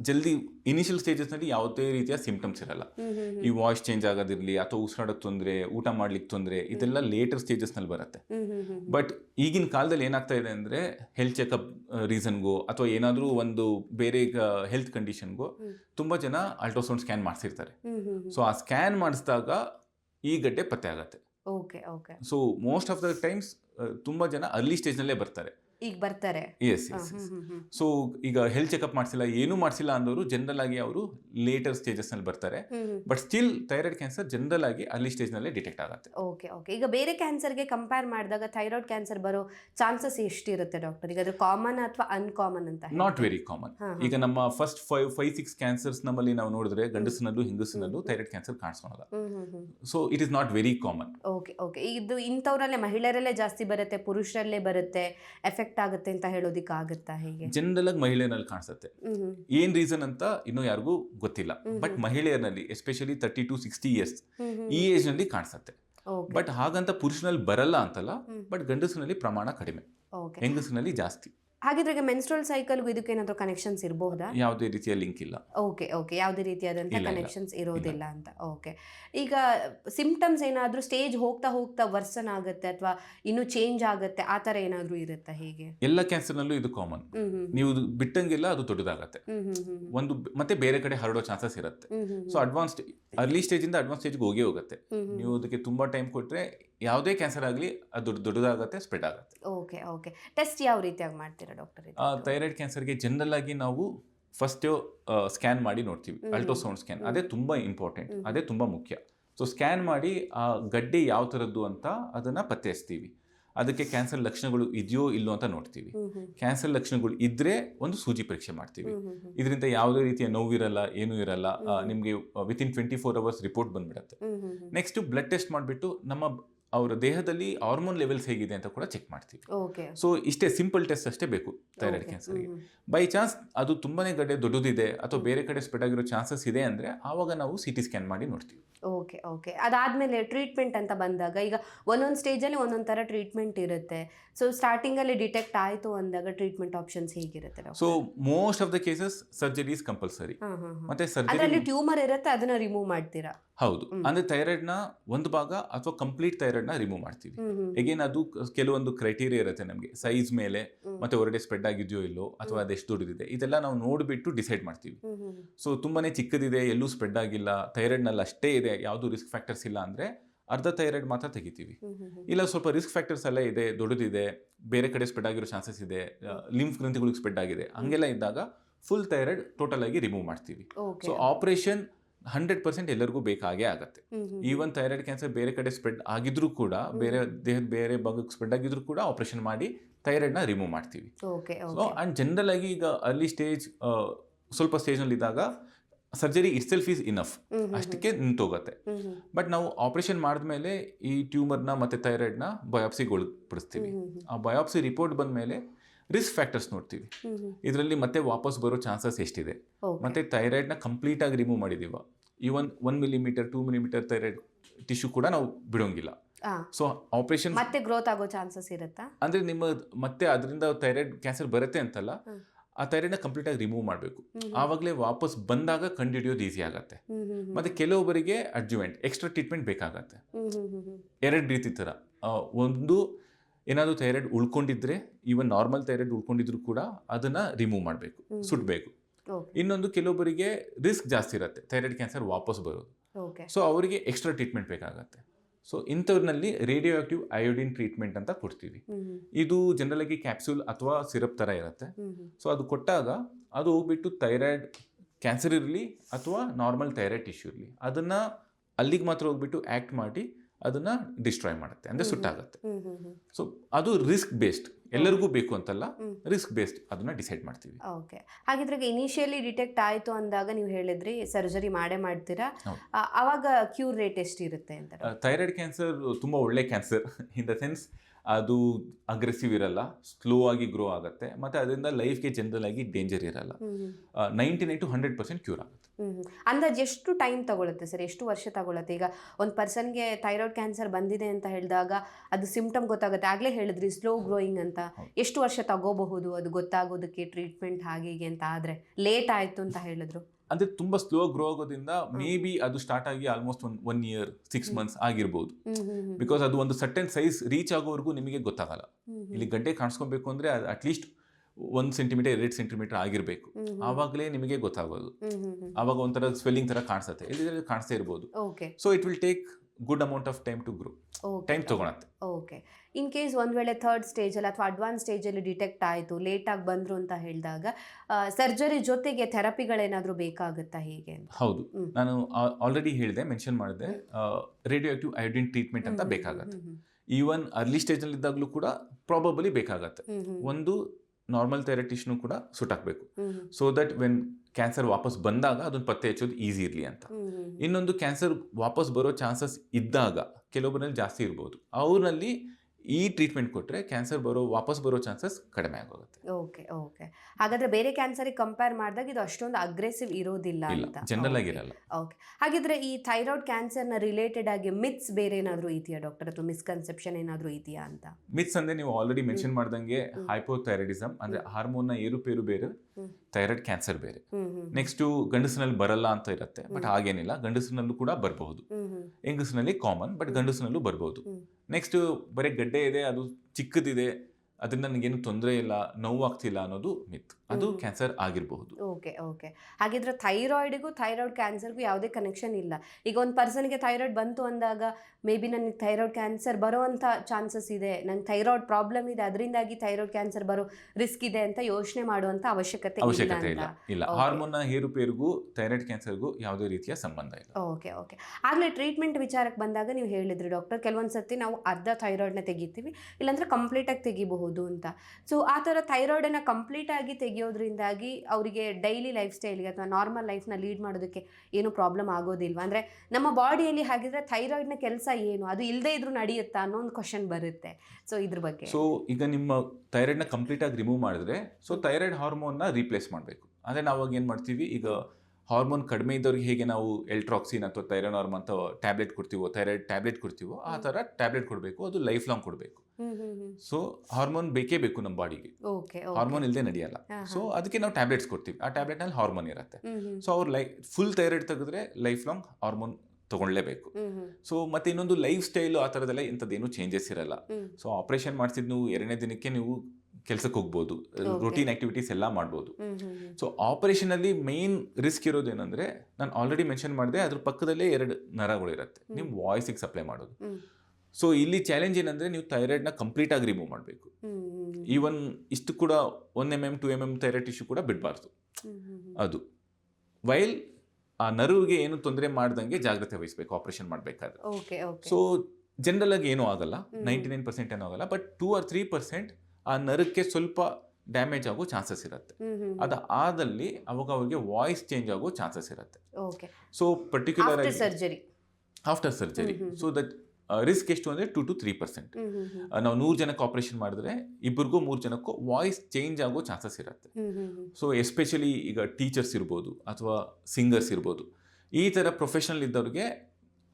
ಜಲ್ದಿ ಇನಿಷಿಯಲ್ ಸ್ಟೇಜಸ್ನಲ್ಲಿ ಯಾವುದೇ ರೀತಿಯ ಸಿಂಪ್ಟಮ್ಸ್ ಇರಲ್ಲ. ಈ ವಾಯ್ಸ್ ಚೇಂಜ್ ಆಗೋದಿರಲಿ ಅಥವಾ ಉಸಿರಾಡೋಕ್ಕೆ ತೊಂದರೆ ಊಟ ಮಾಡ್ಲಿಕ್ಕೆ ತೊಂದರೆ ಇದೆಲ್ಲ ಲೇಟರ್ ಸ್ಟೇಜಸ್ನಲ್ಲಿ ಬರುತ್ತೆ. ಬಟ್ ಈಗಿನ ಕಾಲದಲ್ಲಿ ಏನಾಗ್ತಾ ಇದೆ ಅಂದರೆ ಹೆಲ್ತ್ ಚೆಕಪ್ ರೀಸನ್ಗೂ ಅಥವಾ ಏನಾದರೂ ಒಂದು ಬೇರೆ ಹೆಲ್ತ್ ಕಂಡೀಷನ್ಗೂ. ತುಂಬ ಜನ ಅಲ್ಟ್ರಾಸೌಂಡ್ ಸ್ಕ್ಯಾನ್ ಮಾಡಿಸಿರ್ತಾರೆ. ಸೊ ಆ ಸ್ಕ್ಯಾನ್ ಮಾಡಿಸಿದಾಗ ಈ ಗಡ್ಡೆ ಪತ್ತೆ ಆಗುತ್ತೆ okay okay. So most of the times ತುಂಬ ಜನ ಅರ್ಲಿ ಸ್ಟೇಜ್ನಲ್ಲೇ ಬರ್ತಾರೆ. ಈಗ ಬರ್ತಾರೆ. Yes yes. ಸೊ ಈಗ ಹೆಲ್ತ್ ಚೆಕಪ್ ಮಾಡಿಸಿಲ್ಲ ಏನು ಮಾಡಿಸಿಲ್ಲ ಅಂದವರು ಜನರಲ್ ಆಗಿ ಅವರು ಲೇಟರ್ ಸ್ಟೇಜಸ್ನಲ್ಲಿ ಬರ್ತಾರೆ. But still thyroid cancer general ಆಗಿ ಅರ್ಲಿ ಸ್ಟೇಜ್ನಲ್ಲೇ ಡಿಟೆಕ್ಟ್ ಆಗುತ್ತೆ. ಓಕೆ ಓಕೆ ಈಗ ಬೇರೆ ಕ್ಯಾನ್ಸರ್ಗೆ ಕಂಪೇರ್ ಮಾಡಿದಾಗ ಥೈರಾಯ್ಡ್ ಕ್ಯಾನ್ಸರ್ ಬರೋ ಚಾನ್ಸಸ್ ಎಷ್ಟಿರುತ್ತೆ ಡಾಕ್ಟರ್ ಈಗ ಅದು ಕಾಮನ್ ಅಥವಾ ಅನ್ಕಾಮನ್ ಅಂತ ನಾಟ್ ವೆರಿ ಕಾಮನ್. ಈಗ ನಮ್ಮ first five five six cancers ನಮ್ಮಲ್ಲಿ ನಾವು ನೋಡಿದ್ರೆ ಗಂಡಸಿನಲ್ಲೂ ಹೆಂಗಸಿನಲ್ಲೂ thyroid cancer ಕಾಣಿಸ್ಕೊಳಲ್ಲ. So it is not very common okay okay ಇದು ಇಂಥವ್ರಲ್ಲೇ ಮಹಿಳೆಯರಲ್ಲೇ ಜಾಸ್ತಿ ಬರುತ್ತೆ ಪುರುಷರಲ್ಲೇ ಬರುತ್ತೆ ಎಫೆಕ್ಟ್ ಆಗುತ್ತೆ ಅಂತ ಹೇಳೋದಿಕ್ಕಾಗುತ್ತಾ ಹೇಗೆ? ಜನರಲ್ ಆಗಿ ಮಹಿಳೆಯರಲ್ಲಿ ಕಾಣಿಸುತ್ತೆ. ಏನ್ ರೀಸನ್ ಅಂತ ಇನ್ನೂ ಯಾರಿಗೂ ಗೊತ್ತಿಲ್ಲ. ಬಟ್ ಮಹಿಳೆಯರಲ್ಲಿ especially thirty to sixty years ಈ ಏಜ್ನಲ್ಲಿ ಕಾಣಿಸುತ್ತೆ. ಬಟ್ ಹಾಗಂತ ಪುರುಷನಲ್ಲಿ ಬರಲ್ಲ ಅಂತಲ್ಲ ಬಟ್ ಗಂಡಸಿನಲ್ಲಿ ಪ್ರಮಾಣ ಕಡಿಮೆ. ಹೆಂಗಸಿನಲ್ಲಿ ಜಾಸ್ತಿ. ಹಾಗಿದ್ರೆ ಮೆನ್ಸ್ಟ್ರಲ್ ಸೈಕಲ್ಗೂ ಇದಕ್ಕೆ ಏನಾದರೂ ಕನೆಕ್ಷನ್ಸ್ ಇರಬಹುದಾ ಯಾವುದೇ ರೀತಿಯ ಲಿಂಕ್ ಇಲ್ಲ. ಓಕೆ ಓಕೆ ಯಾವುದೇ ರೀತಿಯಾದಂತಹ. ಕನೆಕ್ಷನ್ಸ್ ಇರೋದಿಲ್ಲ ಅಂತ. ಓಕೆ ಈಗ ಸಿಂಪ್ಟಮ್ಸ್ ಏನಾದರೂ ಸ್ಟೇಜ್ ಹೋಗ್ತಾ ಹೋಗ್ತಾ ವರ್ಸನ್ ಆಗುತ್ತೆ ಅಥವಾ ಇನ್ನು ಚೇಂಜ್ ಆಗುತ್ತೆ ಆ ತರ ಏನಾದರೂ ಇರುತ್ತಾ ಹೇಗೆ? ಎಲ್ಲ ಕ್ಯಾನ್ಸರ್ನಲ್ಲೂ ಇದು ಕಾಮನ್ ನೀವು ಬಿಟ್ಟಂಗಿಲ್ಲ ಅದು ದೊಡ್ಡದಾಗತ್ತೆ. ಒಂದು ಮತ್ತೆ ಬೇರೆ ಕಡೆ ಹರಡೋ ಚಾನ್ಸಸ್ ಇರುತ್ತೆ. ಸೊ ಅಡ್ವಾನ್ಸ್ ಅರ್ಲಿ ಸ್ಟೇಜಿಂದ ಅಡ್ವಾನ್ಸ್ ಸ್ಟೇಜ್ಗೆ ಹೋಗಿ ಹೋಗುತ್ತೆ. ನೀವು ಅದಕ್ಕೆ ತುಂಬಾ ಟೈಮ್ ಕೊಟ್ಟರೆ ಯಾವುದೇ ಕ್ಯಾನ್ಸರ್ ಆಗಲಿ ಅದು ದೊಡ್ಡದಾಗುತ್ತೆ ಸ್ಪ್ರೆಡ್ ಆಗುತ್ತೆ. ಓಕೆ ಓಕೆ ಟೆಸ್ಟ್ ಯಾವ ರೀತಿಯಾಗಿ ಮಾಡ್ತೀರಾ ಡಾಕ್ಟರ್ ಥೈರಾಯ್ಡ್ ಕ್ಯಾನ್ಸರ್ಗೆ ಜನರಲ್ ಆಗಿ ನಾವು ಫಸ್ಟ್ ಸ್ಕ್ಯಾನ್ ಮಾಡಿ ನೋಡ್ತೀವಿ. ಅಲ್ಟ್ರಾಸೌಂಡ್ ಸ್ಕ್ಯಾನ್ ಅದೇ ತುಂಬ ಇಂಪಾರ್ಟೆಂಟ್ ಅದೇ ತುಂಬ ಮುಖ್ಯ. ಸೊ ಸ್ಕ್ಯಾನ್ ಮಾಡಿ ಆ ಗಡ್ಡೆ ಯಾವ ಥರದ್ದು ಅಂತ ಅದನ್ನು ಪತ್ತೆ ಹಚ್ತೀವಿ ಅದಕ್ಕೆ ಕ್ಯಾನ್ಸರ್ ಲಕ್ಷಣಗಳು ಇದೆಯೋ ಇಲ್ಲೋ ಅಂತ ನೋಡ್ತೀವಿ. ಕ್ಯಾನ್ಸರ್ ಲಕ್ಷಣಗಳು ಇದ್ದರೆ ಒಂದು ಸೂಜಿ ಪರೀಕ್ಷೆ ಮಾಡ್ತೀವಿ. ಇದರಿಂದ ಯಾವುದೇ ರೀತಿಯ ನೋವಿರಲ್ಲ ಏನೂ ಇರಲ್ಲ. ನಿಮಗೆ within twenty four hours report ಬಂದ್ಬಿಡುತ್ತೆ. ನೆಕ್ಸ್ಟ್ ಬ್ಲಡ್ ಟೆಸ್ಟ್ ಮಾಡಿಬಿಟ್ಟು ನಮ್ಮ ಅವರ ದೇಹದಲ್ಲಿ ಹಾರ್ಮೋನ್ ಲೆವೆಲ್ಸ್ ಹೇಗಿದೆ ಅಂತ ಕೂಡ ಚೆಕ್ ಮಾಡ್ತೀವಿ. ಓಕೆ ಸೊ ಇಷ್ಟೇ ಸಿಂಪಲ್ ಟೆಸ್ಟ್ ಅಷ್ಟೇ ಬೇಕು ಥೈರಾಯ್ಡ್. ಕ್ಯಾನ್ಸರ್ಗೆ ಬೈ ಚಾನ್ಸ್ ಅದು ತುಂಬಾನೇ ಗಡ್ಡೆ ದೊಡ್ಡದಿದೆ ಅಥವಾ ಬೇರೆ ಕಡೆ ಸ್ಪ್ರೆಡ್ ಆಗಿರೋ ಚಾನ್ಸಸ್ ಇದೆ ಅಂದರೆ ಆವಾಗ ನಾವು ಸಿ ಟಿ ಸ್ಕ್ಯಾನ್ ಮಾಡಿ ನೋಡ್ತೀವಿ. ಓಕೆ ಓಕೆ ಅದಾದಮೇಲೆ ಟ್ರೀಟ್ಮೆಂಟ್ ಅಂತ ಬಂದಾಗ ಈಗ ಒಂದೊಂದು ಸ್ಟೇಜಲ್ಲಿ ಒಂದೊಂದು ಥರ ಟ್ರೀಟ್ಮೆಂಟ್ ಇರುತ್ತೆ. ಸೊ ಸ್ಟಾರ್ಟಿಂಗಲ್ಲಿ ಡಿಟೆಕ್ಟ್ ಆಯಿತು ಅಂದಾಗ ಟ್ರೀಟ್ಮೆಂಟ್ ಆಪ್ಷನ್ಸ್ ಹೇಗಿರುತ್ತೆ so most of the cases surgery is compulsory ಮತ್ತೆ ಅದರಲ್ಲಿ ಸರ್ಜರಿ ಟ್ಯೂಮರ್ ಇರುತ್ತೆ ಅದನ್ನ ರಿಮೂವ್ ಮಾಡ್ತೀರಾ? ಹೌದು. ಅಂದ್ರೆ ಥೈರಾಯ್ಡ್ನ ಒಂದು ಭಾಗ ಅಥವಾ ಕಂಪ್ಲೀಟ್ ಥೈರಾಯ್ಡ್ನ ರಿಮೂವ್ ಮಾಡ್ತೀವಿ. ಎಗೇನ್ ಅದು ಕೆಲವೊಂದು ಕ್ರೈಟೀರಿಯಾ ಇರುತ್ತೆ ನಮಗೆ. ಸೈಜ್ ಮೇಲೆ ಮತ್ತೆ ಹೊರಡೆ ಸ್ಪ್ರೆಡ್ ಆಗಿದೆಯೋ ಇಲ್ಲೋ ಅಥವಾ ಅದೆಷ್ಟು ದೊಡ್ಡದಿದೆ ಇದೆಲ್ಲ ನಾವು ನೋಡಿಬಿಟ್ಟು ಡಿಸೈಡ್ ಮಾಡ್ತೀವಿ. ಸೊ ತುಂಬಾನೇ ಚಿಕ್ಕದಿದೆ ಎಲ್ಲೂ ಸ್ಪ್ರೆಡ್ ಆಗಿಲ್ಲ ಥೈರಾಯ್ಡ್ನಲ್ಲಿ ಅಷ್ಟೇ ಇದೆ ಯಾವುದು ರಿಸ್ಕ್ ಫ್ಯಾಕ್ಟರ್ಸ್ ಇಲ್ಲ ಅಂದ್ರೆ ಅರ್ಧ ಥೈರಾಯ್ಡ್ ಮಾತ್ರ ತೆಗಿತೀವಿ. ಇಲ್ಲ ಸ್ವಲ್ಪ ರಿಸ್ಕ್ ಫ್ಯಾಕ್ಟರ್ಸ್ ಎಲ್ಲ ಇದೆ ದೊಡ್ಡದಿದೆ ಬೇರೆ ಕಡೆ ಸ್ಪ್ರೆಡ್ ಆಗಿರೋ ಚಾನ್ಸಸ್ ಇದೆ ಲಿಂಫ್ ಗ್ರಂಥಿಗಳಿಗೆ ಸ್ಪ್ರೆಡ್ ಆಗಿದೆ ಹಂಗೆಲ್ಲ ಇದ್ದಾಗ ಫುಲ್ ಥೈರಾಯ್ಡ್ ಟೋಟಲ್ ಆಗಿ ರಿಮೂವ್ ಮಾಡ್ತೀವಿ. ಸೊ ಆಪರೇಷನ್ ಹಂಡ್ರೆಡ್ ಪರ್ಸೆಂಟ್ ಎಲ್ಲರಿಗೂ ಬೇಕಾಗೇ ಆಗುತ್ತೆ. ಈವನ್ ಥೈರಾಯ್ಡ್ ಕ್ಯಾನ್ಸರ್ ಬೇರೆ ಕಡೆ ಸ್ಪ್ರೆಡ್ ಆಗಿದ್ರೂ ಕೂಡ ಬೇರೆ ದೇಹದ ಬೇರೆ ಭಾಗಕ್ಕೆ ಸ್ಪ್ರೆಡ್ ಆಗಿದ್ರೂ ಕೂಡ ಆಪರೇಷನ್ ಮಾಡಿ ಥೈರಾಯ್ಡ್ನ ರಿಮೂವ್ ಮಾಡ್ತೀವಿ. ಸೊ ಆ್ಯಂಡ್ ಜನರಲ್ ಆಗಿ ಈಗ ಅರ್ಲಿ ಸ್ಟೇಜ್ ಸ್ವಲ್ಪ ಸ್ಟೇಜ್ನಲ್ಲಿ ಇದ್ದಾಗ surgery itself is enough ಅಷ್ಟಕ್ಕೆ ನಿಂತೋಗತ್ತೆ. ಬಟ್ ನಾವು ಆಪರೇಷನ್ ಮಾಡಿದ್ಮೇಲೆ ಈ ಟ್ಯೂಮರ್ನ ಮತ್ತೆ ಥೈರಾಯ್ಡ್ನ ಬಯೋಪ್ಸಿಗೊಳಪಡಿಸ್ತೀವಿ ಆ ಬಯಾಪ್ಸಿ ರಿಪೋರ್ಟ್ ಬಂದಮೇಲೆ ರಿಸ್ಕ್ ಫ್ಯಾಕ್ಟರ್ಸ್ ನೋಡ್ತೀವಿ. ಇದರಲ್ಲಿ ಮತ್ತೆ ವಾಪಸ್ ಬರೋ ಚಾನ್ಸಸ್ ಎಷ್ಟಿದೆ? ಮತ್ತೆ ಥೈರಾಯ್ಡ್ನ ಕಂಪ್ಲೀಟಾಗಿ remove ಮಾಡಿದೀವ. Even one millimetre two millimetre thyroid tissue ಕೂಡ ನಾವು ಬಿಡೋಂಗಿಲ್ಲ. ಸೊ ಆಪರೇಷನ್ ಮತ್ತೆ ಗ್ರೋತ್ ಆಗೋ ಚಾನ್ಸಸ್ ಇರುತ್ತಾ? ಅಂದ್ರೆ ನಿಮ್ಮ ಮತ್ತೆ ಅದರಿಂದ ಥೈರಾಯ್ಡ್ ಕ್ಯಾನ್ಸರ್ ಬರುತ್ತೆ ಅಂತಲ್ಲ. ಆ ಥೈರಾಯ್ಡ್ನ ಕಂಪ್ಲೀಟಾಗಿ ರಿಮೂವ್ ಮಾಡಬೇಕು. ಆವಾಗಲೇ ವಾಪಸ್ ಬಂದಾಗ ಕಂಡುಹಿಡಿಯೋದು ಈಸಿ ಆಗುತ್ತೆ. ಮತ್ತೆ ಕೆಲವೊಬ್ಬರಿಗೆ ಅಡ್ಜುಮೆಂಟ್ ಎಕ್ಸ್ಟ್ರಾ ಟ್ರೀಟ್ಮೆಂಟ್ ಬೇಕಾಗತ್ತೆ. ಎರಡು ರೀತಿ ಥರ. ಒಂದು ಏನಾದರೂ ಥೈರಾಯ್ಡ್ ಉಳ್ಕೊಂಡಿದ್ರೆ ಈವನ್ ನಾರ್ಮಲ್ ಥೈರಾಯ್ಡ್ ಉಳ್ಕೊಂಡಿದ್ರು ಕೂಡ ಅದನ್ನ ರಿಮೂವ್ ಮಾಡಬೇಕು. ಸುಡಬೇಕು ಇನ್ನೊಂದು ಕೆಲವೊಬ್ಬರಿಗೆ ರಿಸ್ಕ್ ಜಾಸ್ತಿ ಇರುತ್ತೆ ಥೈರಾಯ್ಡ್ ಕ್ಯಾನ್ಸರ್ ವಾಪಸ್ ಬರೋದು. ಸೊ ಅವರಿಗೆ ಎಕ್ಸ್ಟ್ರಾ ಟ್ರೀಟ್ಮೆಂಟ್ ಬೇಕಾಗತ್ತೆ. ಸೊ ಇಂಥವ್ರಲ್ಲಿ ರೇಡಿಯೋ ಆಕ್ಟಿವ್ ಅಯೋಡಿನ್ ಟ್ರೀಟ್ಮೆಂಟ್ ಅಂತ ಕೊಡ್ತೀವಿ. ಇದು ಜನರಲ್ ಆಗಿ ಕ್ಯಾಪ್ಸೂಲ್ ಅಥವಾ ಸಿರಪ್ ಥರ ಇರುತ್ತೆ. ಸೊ ಅದು ಕೊಟ್ಟಾಗ ಅದು ಹೋಗ್ಬಿಟ್ಟು ಥೈರಾಯ್ಡ್ ಕ್ಯಾನ್ಸರ್ ಇರಲಿ ಅಥವಾ ನಾರ್ಮಲ್ ಥೈರಾಯ್ಡ್ ಟಿಶ್ಯೂ ಇರಲಿ ಅದನ್ನು ಅಲ್ಲಿಗೆ ಮಾತ್ರ ಹೋಗ್ಬಿಟ್ಟು ಆ್ಯಕ್ಟ್ ಮಾಡಿ ಅದನ್ನು ಡಿಸ್ಟ್ರಾಯ್ ಮಾಡುತ್ತೆ. ಅಂದರೆ. ಸುಟ್ಟಾಗುತ್ತೆ. ಸೊ ಅದು ರಿಸ್ಕ್ ಬೇಸ್ಡ್. ಎಲ್ಲರಿಗೂ ಬೇಕು ಅಂತಲ್ಲ. ರಿಸ್ಕ್ ಬೇಸ್ಡ್ ಅದನ್ನ ಡಿಸೈಡ್ ಮಾಡ್ತೀವಿ. ಓಕೆ. ಹಾಗಿದ್ರೆ ಇನಿಷಿಯಲಿ ಡಿಟೆಕ್ಟ್ ಆಯಿತು ಅಂದಾಗ ನೀವು ಹೇಳಿದ್ರಿ ಸರ್ಜರಿ ಮಾಡೇ ಮಾಡ್ತೀರಾ. ಅವಾಗ ಕ್ಯೂರ್ ರೇಟ್ ಎಷ್ಟಿರುತ್ತೆ ಅಂತ. ಥೈರಾಯ್ಡ್ ಕ್ಯಾನ್ಸರ್ ತುಂಬ ಒಳ್ಳೆ ಕ್ಯಾನ್ಸರ್ ಇನ್ ದ ಸೆನ್ಸ್ ಅದು ಅಗ್ರೆಸಿವ್ ಇರಲ್ಲ ಸ್ಲೋ ಆಗಿ ಗ್ರೋ ಆಗುತ್ತೆ ಮತ್ತು ಅದರಿಂದ ಲೈಫ್ಗೆ ಜನರಲ್ ಆಗಿ ಡೇಂಜರ್ ಇರಲ್ಲ. Ninety nine to hundred percent cure ಆಗುತ್ತೆ. ಅಂದಾಜ್ ಎಷ್ಟು ಟೈಮ್ ತಗೊಳುತ್ತೆ ಸರ್? ಎಷ್ಟು ವರ್ಷ ತಗೊಳುತ್ತೆ? ಈಗ ಒಂದು ಪರ್ಸನ್ಗೆ ಥೈರಾಯ್ಡ್ ಕ್ಯಾನ್ಸರ್ ಬಂದಿದೆ ಅಂತ ಹೇಳಿದಾಗ ಅದು ಸಿಂಪ್ಟಮ್ ಗೊತ್ತಾಗುತ್ತೆ. ಆಗಲೇ ಹೇಳಿದ್ರಿ ಸ್ಲೋ ಗ್ರೋಯಿಂಗ್ ಅಂತ. ಎಷ್ಟು ವರ್ಷ ತಗೋಬಹುದು? ಅದು ಗೊತ್ತಾಗೋದಕ್ಕೆ ಟ್ರೀಟ್ಮೆಂಟ್ ಹಾಗೆ ಹೀಗೆ ಅಂತ ಆದರೆ ಲೇಟ್ ಆಯಿತು ಅಂತ ಹೇಳಿದ್ರು. ಅಂದ್ರೆ ತುಂಬಾ ಸ್ಲೋ ಗ್ರೋ ಆಗೋದ್ರಿಂದ ಮೇ ಬಿ ಅದು ಸ್ಟಾರ್ಟ್ ಆಗಿ almost one one year six months ಆಗಿರ್ಬೋದು. ಬಿಕಾಸ್ ಅದು ಒಂದು ಸರ್ಟನ್ ಸೈಜ್ ರೀಚ್ ಆಗೋವರೆಗೂ ನಿಮಗೆ ಗೊತ್ತಾಗಲ್ಲ. ಇಲ್ಲಿ ಗಡ್ಡೆ ಕಾಣಿಸ್ಕೊಬೇಕು ಅಂದ್ರೆ ಅದು ಅಟ್ಲೀಸ್ಟ್ ಒಂದು ಸೆಂಟಿಮೀಟರ್ ಎರಡು ಸೆಂಟಿಮೀಟರ್ ಆಗಿರಬೇಕು. ಆವಾಗಲೇ ನಿಮಗೆ ಗೊತ್ತಾಗೋದು. ಆವಾಗ ಒಂಥರ ಸ್ವೆಲ್ಲಿಂಗ್ ತರ ಕಾಣಿಸುತ್ತೆ. ಇಲ್ಲಿ ಕಾಣಿಸ್ತಾ ಇರ್ಬೋದು. So it will take good amount of time to grow time ತಗೊಳತ್ತೆ. Okay in case ಒಂದು ವೇಳೆ ಥರ್ಡ್ ಸ್ಟೇಜಲ್ಲಿ ಅಥವಾ ಅಡ್ವಾನ್ಸ್ ಸ್ಟೇಜಲ್ಲಿ ಡಿಟೆಕ್ಟ್ ಆಯಿತು ಲೇಟಾಗಿ ಬಂದರು ಅಂತ ಹೇಳಿದಾಗ ಸರ್ಜರಿ ಜೊತೆಗೆ ಥೆರಪಿಗಳೇನಾದರೂ ಬೇಕಾಗುತ್ತಾ ಹೇಗೆ ಹೌದು. ನಾನು ಆಲ್ರೆಡಿ ಹೇಳಿದೆ ಮೆನ್ಷನ್ ಮಾಡಿದೆ. ರೇಡಿಯೋ ಆಕ್ಟಿವ್ ಐಡಿನ್ ಟ್ರೀಟ್ಮೆಂಟ್ ಅಂತ ಬೇಕಾಗತ್ತೆ. ಈವನ್ ಅರ್ಲಿ ಸ್ಟೇಜಲ್ಲಿ ಇದ್ದಾಗಲೂ ಕೂಡ ಪ್ರಾಬಬಲಿ ಬೇಕಾಗತ್ತೆ. ಒಂದು ನಾರ್ಮಲ್ ಥೆರಟಿಶ್ನು ಕೂಡ ಸುಟ್ಟಾಕಬೇಕು ಸೊ ದಟ್ ವೆನ್ ಕ್ಯಾನ್ಸರ್ ವಾಪಸ್ ಬಂದಾಗ ಅದನ್ನು ಪತ್ತೆ ಹಚ್ಚೋದು ಈಸಿ ಇರಲಿ ಅಂತ. ಇನ್ನೊಂದು ಕ್ಯಾನ್ಸರ್ ವಾಪಸ್ ಬರೋ ಚಾನ್ಸಸ್ ಇದ್ದಾಗ ಕೆಲವೊಬ್ಬರಲ್ಲಿ ಜಾಸ್ತಿ ಇರ್ಬೋದು. ಅವ್ರಲ್ಲಿ ಈ ಟ್ರೀಟ್ಮೆಂಟ್ ಕೊಟ್ಟರೆ ಕ್ಯಾನ್ಸರ್ ಬರೋ ವಾಪಸ್ ಬರೋ ಚಾನ್ಸಸ್ ಕಡಿಮೆ ಆಗೋಗುತ್ತೆ. ಓಕೆ ಓಕೆ ಹಾಗಾದ್ರೆ ಬೇರೆ ಕ್ಯಾನ್ಸರಿಗೆ ಕಂಪೇರ್ ಮಾಡಿದಾಗ ಇದು ಅಷ್ಟೊಂದು ಅಗ್ರೆಸಿವ್ ಇರೋದಿಲ್ಲ ಅಂತ. ಜನರಲ್. ಆಗಿರಲ್ಲ ಓಕೆ ಹಾಗಿದ್ರೆ ಈ ಥೈರಾಯ್ಡ್ ಕ್ಯಾನ್ಸರ್ನ ರಿಲೇಟೆಡ್ ಆಗಿ ಮಿತ್ಸ್ ಬೇರೆ ಏನಾದರೂ ಇದೆಯಾ ಡಾಕ್ಟರ್ ಅಥವಾ ಮಿಸ್ಕನ್ಸೆಪ್ಷನ್ ಏನಾದರೂ ಇದೆಯಾ ಅಂತ? ಮಿತ್ಸ್ ಅಂದ್ರೆ ನೀವು ಆಲ್ರೆಡಿ ಮೆನ್ಷನ್ ಮಾಡ್ದಂಗೆ. ಹೈಪೋಥೈರಾಯ್ಡಿಸಮ್ ಅಂದ್ರೆ ಹಾರ್ಮೋನ್ನ ಏರುಪೇರು ಬೇರೆ ಥೈರಾಯ್ಡ್ ಕ್ಯಾನ್ಸರ್ ಬೇರೆ. ನೆಕ್ಸ್ಟ್ ಗಂಡಸಿನಲ್ಲಿ ಬರಲ್ಲ ಅಂತ ಇರುತ್ತೆ ಬಟ್ ಹಾಗೇನಿಲ್ಲ. ಗಂಡಸಿನಲ್ಲೂ ಕೂಡ ಬರಬಹುದು. ಹೆಂಗಸಿನಲ್ಲಿ ಕಾಮನ್ ಬಟ್. ಗಂಡಸಿನಲ್ಲೂ ಬರ್ಬೋದು ಹ್ಮ್. ನೆಕ್ಸ್ಟ್ ಬರೀ ಗಡ್ಡೆ ಇದೆ ಅದು ಚಿಕ್ಕದಿದೆ ಅದರಿಂದ ನನಗೇನು ತೊಂದರೆ ಇಲ್ಲ ನೋವಾಗ್ತಿಲ್ಲ ಅನ್ನೋದು ಮಿತ್ ಅದು ಕ್ಯಾನ್ಸರ್ ಆಗಿರಬಹುದು. Okay okay. ಹಾಗಿದ್ರೆ ಥೈರಾಯ್ಡ್ಗೂ ಥೈರಾಯ್ಡ್ ಕ್ಯಾನ್ಸರ್ಗೂ ಯಾವುದೇ ಕನೆಕ್ಷನ್ ಇಲ್ಲ. ಈಗ ಒಂದು ಪರ್ಸನ್ಗೆ ಥೈರಾಯ್ಡ್ ಬಂತು ಅಂದಾಗ ಮೇ ಬಿ ನನಗೆ ಥೈರಾಯ್ಡ್ ಕ್ಯಾನ್ಸರ್ ಬರೋವಂಥ ಚಾನ್ಸಸ್ ಇದೆ. ನಂಗೆ ಥೈರಾಯ್ಡ್ ಪ್ರಾಬ್ಲಮ್ ಇದೆ ಅದರಿಂದಾಗಿ ಥೈರಾಯ್ಡ್ ಕ್ಯಾನ್ಸರ್ ಬರೋ ರಿಸ್ಕ್ ಇದೆ ಅಂತ ಯೋಚನೆ ಮಾಡುವಂಥ ಅವಶ್ಯಕತೆ ಇಲ್ಲ ಅವಶ್ಯಕತೆ ಇಲ್ಲ. ಇಲ್ಲ. ಹಾರ್ಮೋನ್ನ ಏರುಪೇರಿಗೂ ಥೈರಾಯ್ಡ್ ಕ್ಯಾನ್ಸರ್ಗೂ ಯಾವುದೇ ರೀತಿಯ ಸಂಬಂಧ ಇಲ್ಲ. Okay okay. ಆಗಲೇ ಟ್ರೀಟ್ಮೆಂಟ್ ವಿಚಾರಕ್ಕೆ ಬಂದಾಗ ನೀವು ಹೇಳಿದ್ರಿ ಡಾಕ್ಟರ್ ಕೆಲವೊಂದು ಸರ್ತಿ ನಾವು ಅರ್ಧ ಥೈರಾಯ್ಡ್ನ ತೆಗಿತೀವಿ ಇಲ್ಲಾಂದ್ರೆ ಕಂಪ್ಲೀಟಾಗಿ ತೆಗಿಬಹುದು ಅಂತ. ಸೊ ಆ ಥರ ಥೈರಾಯ್ಡನ್ನು ಕಂಪ್ಲೀಟಾಗಿ ತೆಗಿಯೋದ್ರಿಂದಾಗಿ ಅವರಿಗೆ ಡೈಲಿ ಲೈಫ್ ಸ್ಟೈಲ್ಗೆ ಅಥವಾ ನಾರ್ಮಲ್ ಲೈಫ್ನ ಲೀಡ್ ಮಾಡೋದಕ್ಕೆ ಏನು ಪ್ರಾಬ್ಲಮ್ ಆಗೋದಿಲ್ವಾ? ಅಂದರೆ ನಮ್ಮ ಬಾಡಿಯಲ್ಲಿ ಹಾಗಿದ್ರೆ ಥೈರಾಯ್ಡ್ನ ಕೆಲಸ ಏನು? ಅದು ಇಲ್ಲದೇ ಇದ್ರೂ ನಡೆಯುತ್ತಾ ಅನ್ನೋ ಒಂದು ಕ್ವಶನ್ ಬರುತ್ತೆ. ಸೊ ಇದ್ರ ಬಗ್ಗೆ. ಸೊ ಈಗ ನಿಮ್ಮ ಥೈರಾಯ್ಡ್ನ ಕಂಪ್ಲೀಟ್ ಆಗಿ ರಿಮೂವ್ ಮಾಡಿದ್ರೆ ಸೊ ಥೈರಾಯ್ಡ್ ಹಾರ್ಮೋನ್ನ ರೀಪ್ಲೇಸ್ ಮಾಡಬೇಕು. ಅಂದರೆ ನಾವಾಗ ಏನು ಮಾಡ್ತೀವಿ? ಈಗ ಹಾರ್ಮೋನ್ ಕಡಿಮೆ ಇದ್ದವ್ರಿಗೆ ಹೇಗೆ ನಾವು ಎಲ್ಟ್ರಾಕ್ಸಿನ್ ಅಥವಾ ಥೈರನಾರ್ಮ್ ಅಂತ ಟ್ಯಾಬ್ಲೆಟ್ ಕೊಡ್ತೀವೋ ಥೈರಾಯ್ಡ್ ಟ್ಯಾಬ್ಲೆಟ್ ಕೊಡ್ತೀವೋ ಆ. ಥರ ಟ್ಯಾಬ್ಲೆಟ್ ಕೊಡಬೇಕು ಅದು ಲೈಫ್ ಲಾಂಗ್ ಕೊಡಬೇಕು. ಸೊ ಹಾರ್ಮೋನ್ ಬೇಕೇ ಬೇಕು ನಮ್ಮ ಬಾಡಿಗೆ. ಓಕೆ ಹಾರ್ಮೋನ್ ಇಲ್ಲದೆ ನಡೆಯಲ್ಲ. ಸೊ ಅದಕ್ಕೆ ನಾವು ಟ್ಯಾಬ್ಲೆಟ್ಸ್ ಕೊಡ್ತೀವಿ. ಆ ಟ್ಯಾಬ್ಲೆಟ್ನಲ್ಲಿ ಹಾರ್ಮೋನ್ ಇರುತ್ತೆ. ಸೊ ಅವ್ರು ಲೈ ಫುಲ್ ಥೈರಾಯ್ಡ್ ತೆಗೆದ್ರೆ ಲೈಫ್ ಲಾಂಗ್ ಹಾರ್ಮೋನ್ ತಗೊಳ್ಳೇಬೇಕು ಸೊ ಮತ್ತೆ ಇನ್ನೊಂದು ಲೈಫ್ ಸ್ಟೈಲ್ ಆ ಥರದೆಲ್ಲ ಇಂಥದ್ದೇನು ಚೇಂಜಸ್ ಇರಲ್ಲ. ಸೊ ಆಪರೇಷನ್ ಮಾಡಿಸಿದ್ ನೀವು ಎರಡನೇ ದಿನಕ್ಕೆ ನೀವು ಕೆಲ್ಸಕ್ಕೆ ಹೋಗ್ಬೋದು ರೊಟೀನ್ ಆಕ್ಟಿವಿಟೀಸ್ ಎಲ್ಲ ಮಾಡ್ಬೋದು. ಸೊ ಆಪರೇಷನ್ ಅಲ್ಲಿ ಮೇನ್ ರಿಸ್ಕ್ ಇರೋದೇನೆಂದ್ರೆ ನಾನು ಆಲ್ರೆಡಿ ಮೆನ್ಷನ್ ಮಾಡಿದೆ ಅದ್ರ ಪಕ್ಕದಲ್ಲೇ ಎರಡು ನರಗಳಿರುತ್ತೆ ಇರುತ್ತೆ. ನಿಮ್ಮ ವಾಯ್ಸಿಗೆ ಸಪ್ಲೈ ಮಾಡೋದು. ಸೊ ಇಲ್ಲಿ ಚಾಲೆಂಜ್ ಏನಂದ್ರೆ ನೀವು ಥೈರಾಯ್ಡ್ನ ಕಂಪ್ಲೀಟ್ ಆಗಿ ರಿಮೂವ್ ಮಾಡಬೇಕು. ಈವನ್ ಇಷ್ಟು ಕೂಡ one M M to M M thyroid tissue ಕೂಡ ಬಿಡಬಾರ್ದು. ಅದು. ವೈಲ್ ಆ ನರುವಿಗೆ ಏನು ತೊಂದರೆ ಮಾಡ್ದಂಗೆ ಜಾಗ್ರತೆ ವಹಿಸಬೇಕು ಆಪರೇಷನ್ ಮಾಡಬೇಕಾದ್ರೆ. ಸೊ ಜನರಲ್ ಆಗಿ ಏನೂ ಆಗಲ್ಲ. ನೈಂಟಿ ನೈನ್ ಪರ್ಸೆಂಟ್ ಏನೂ ಆಗಲ್ಲ. But two or three percent ಆ ನರಕ್ಕೆ ಸ್ವಲ್ಪ ಡ್ಯಾಮೇಜ್ ಆಗೋ ಚಾನ್ಸಸ್ ಇರುತ್ತೆ. ಅದು ಆದಲ್ಲಿ ಅವಾಗ ಅವ್ರಿಗೆ ವಾಯ್ಸ್ ಚೇಂಜ್ ಆಗೋ ಚಾನ್ಸಸ್ ಇರುತ್ತೆ. Okay so particular surgery after surgery so that risk ಎಷ್ಟು ಅಂದರೆ ಟು ಟು ತ್ರೀ ಪರ್ಸೆಂಟ್ ನಾವು ನೂರು ಜನಕ್ಕೆ ಆಪರೇಷನ್ ಮಾಡಿದ್ರೆ ಇಬ್ಬರಿಗೂ ಮೂರು ಜನಕ್ಕೂ ವಾಯ್ಸ್ ಚೇಂಜ್ ಆಗೋ ಚಾನ್ಸಸ್ ಇರುತ್ತೆ. ಸೊ ಎಸ್ಪೆಷಲಿ ಈಗ ಟೀಚರ್ಸ್ ಇರ್ಬೋದು ಅಥವಾ ಸಿಂಗರ್ಸ್ ಇರ್ಬೋದು. ಈ ಥರ ಪ್ರೊಫೆಷನಲ್ ಇದ್ದವ್ರಿಗೆ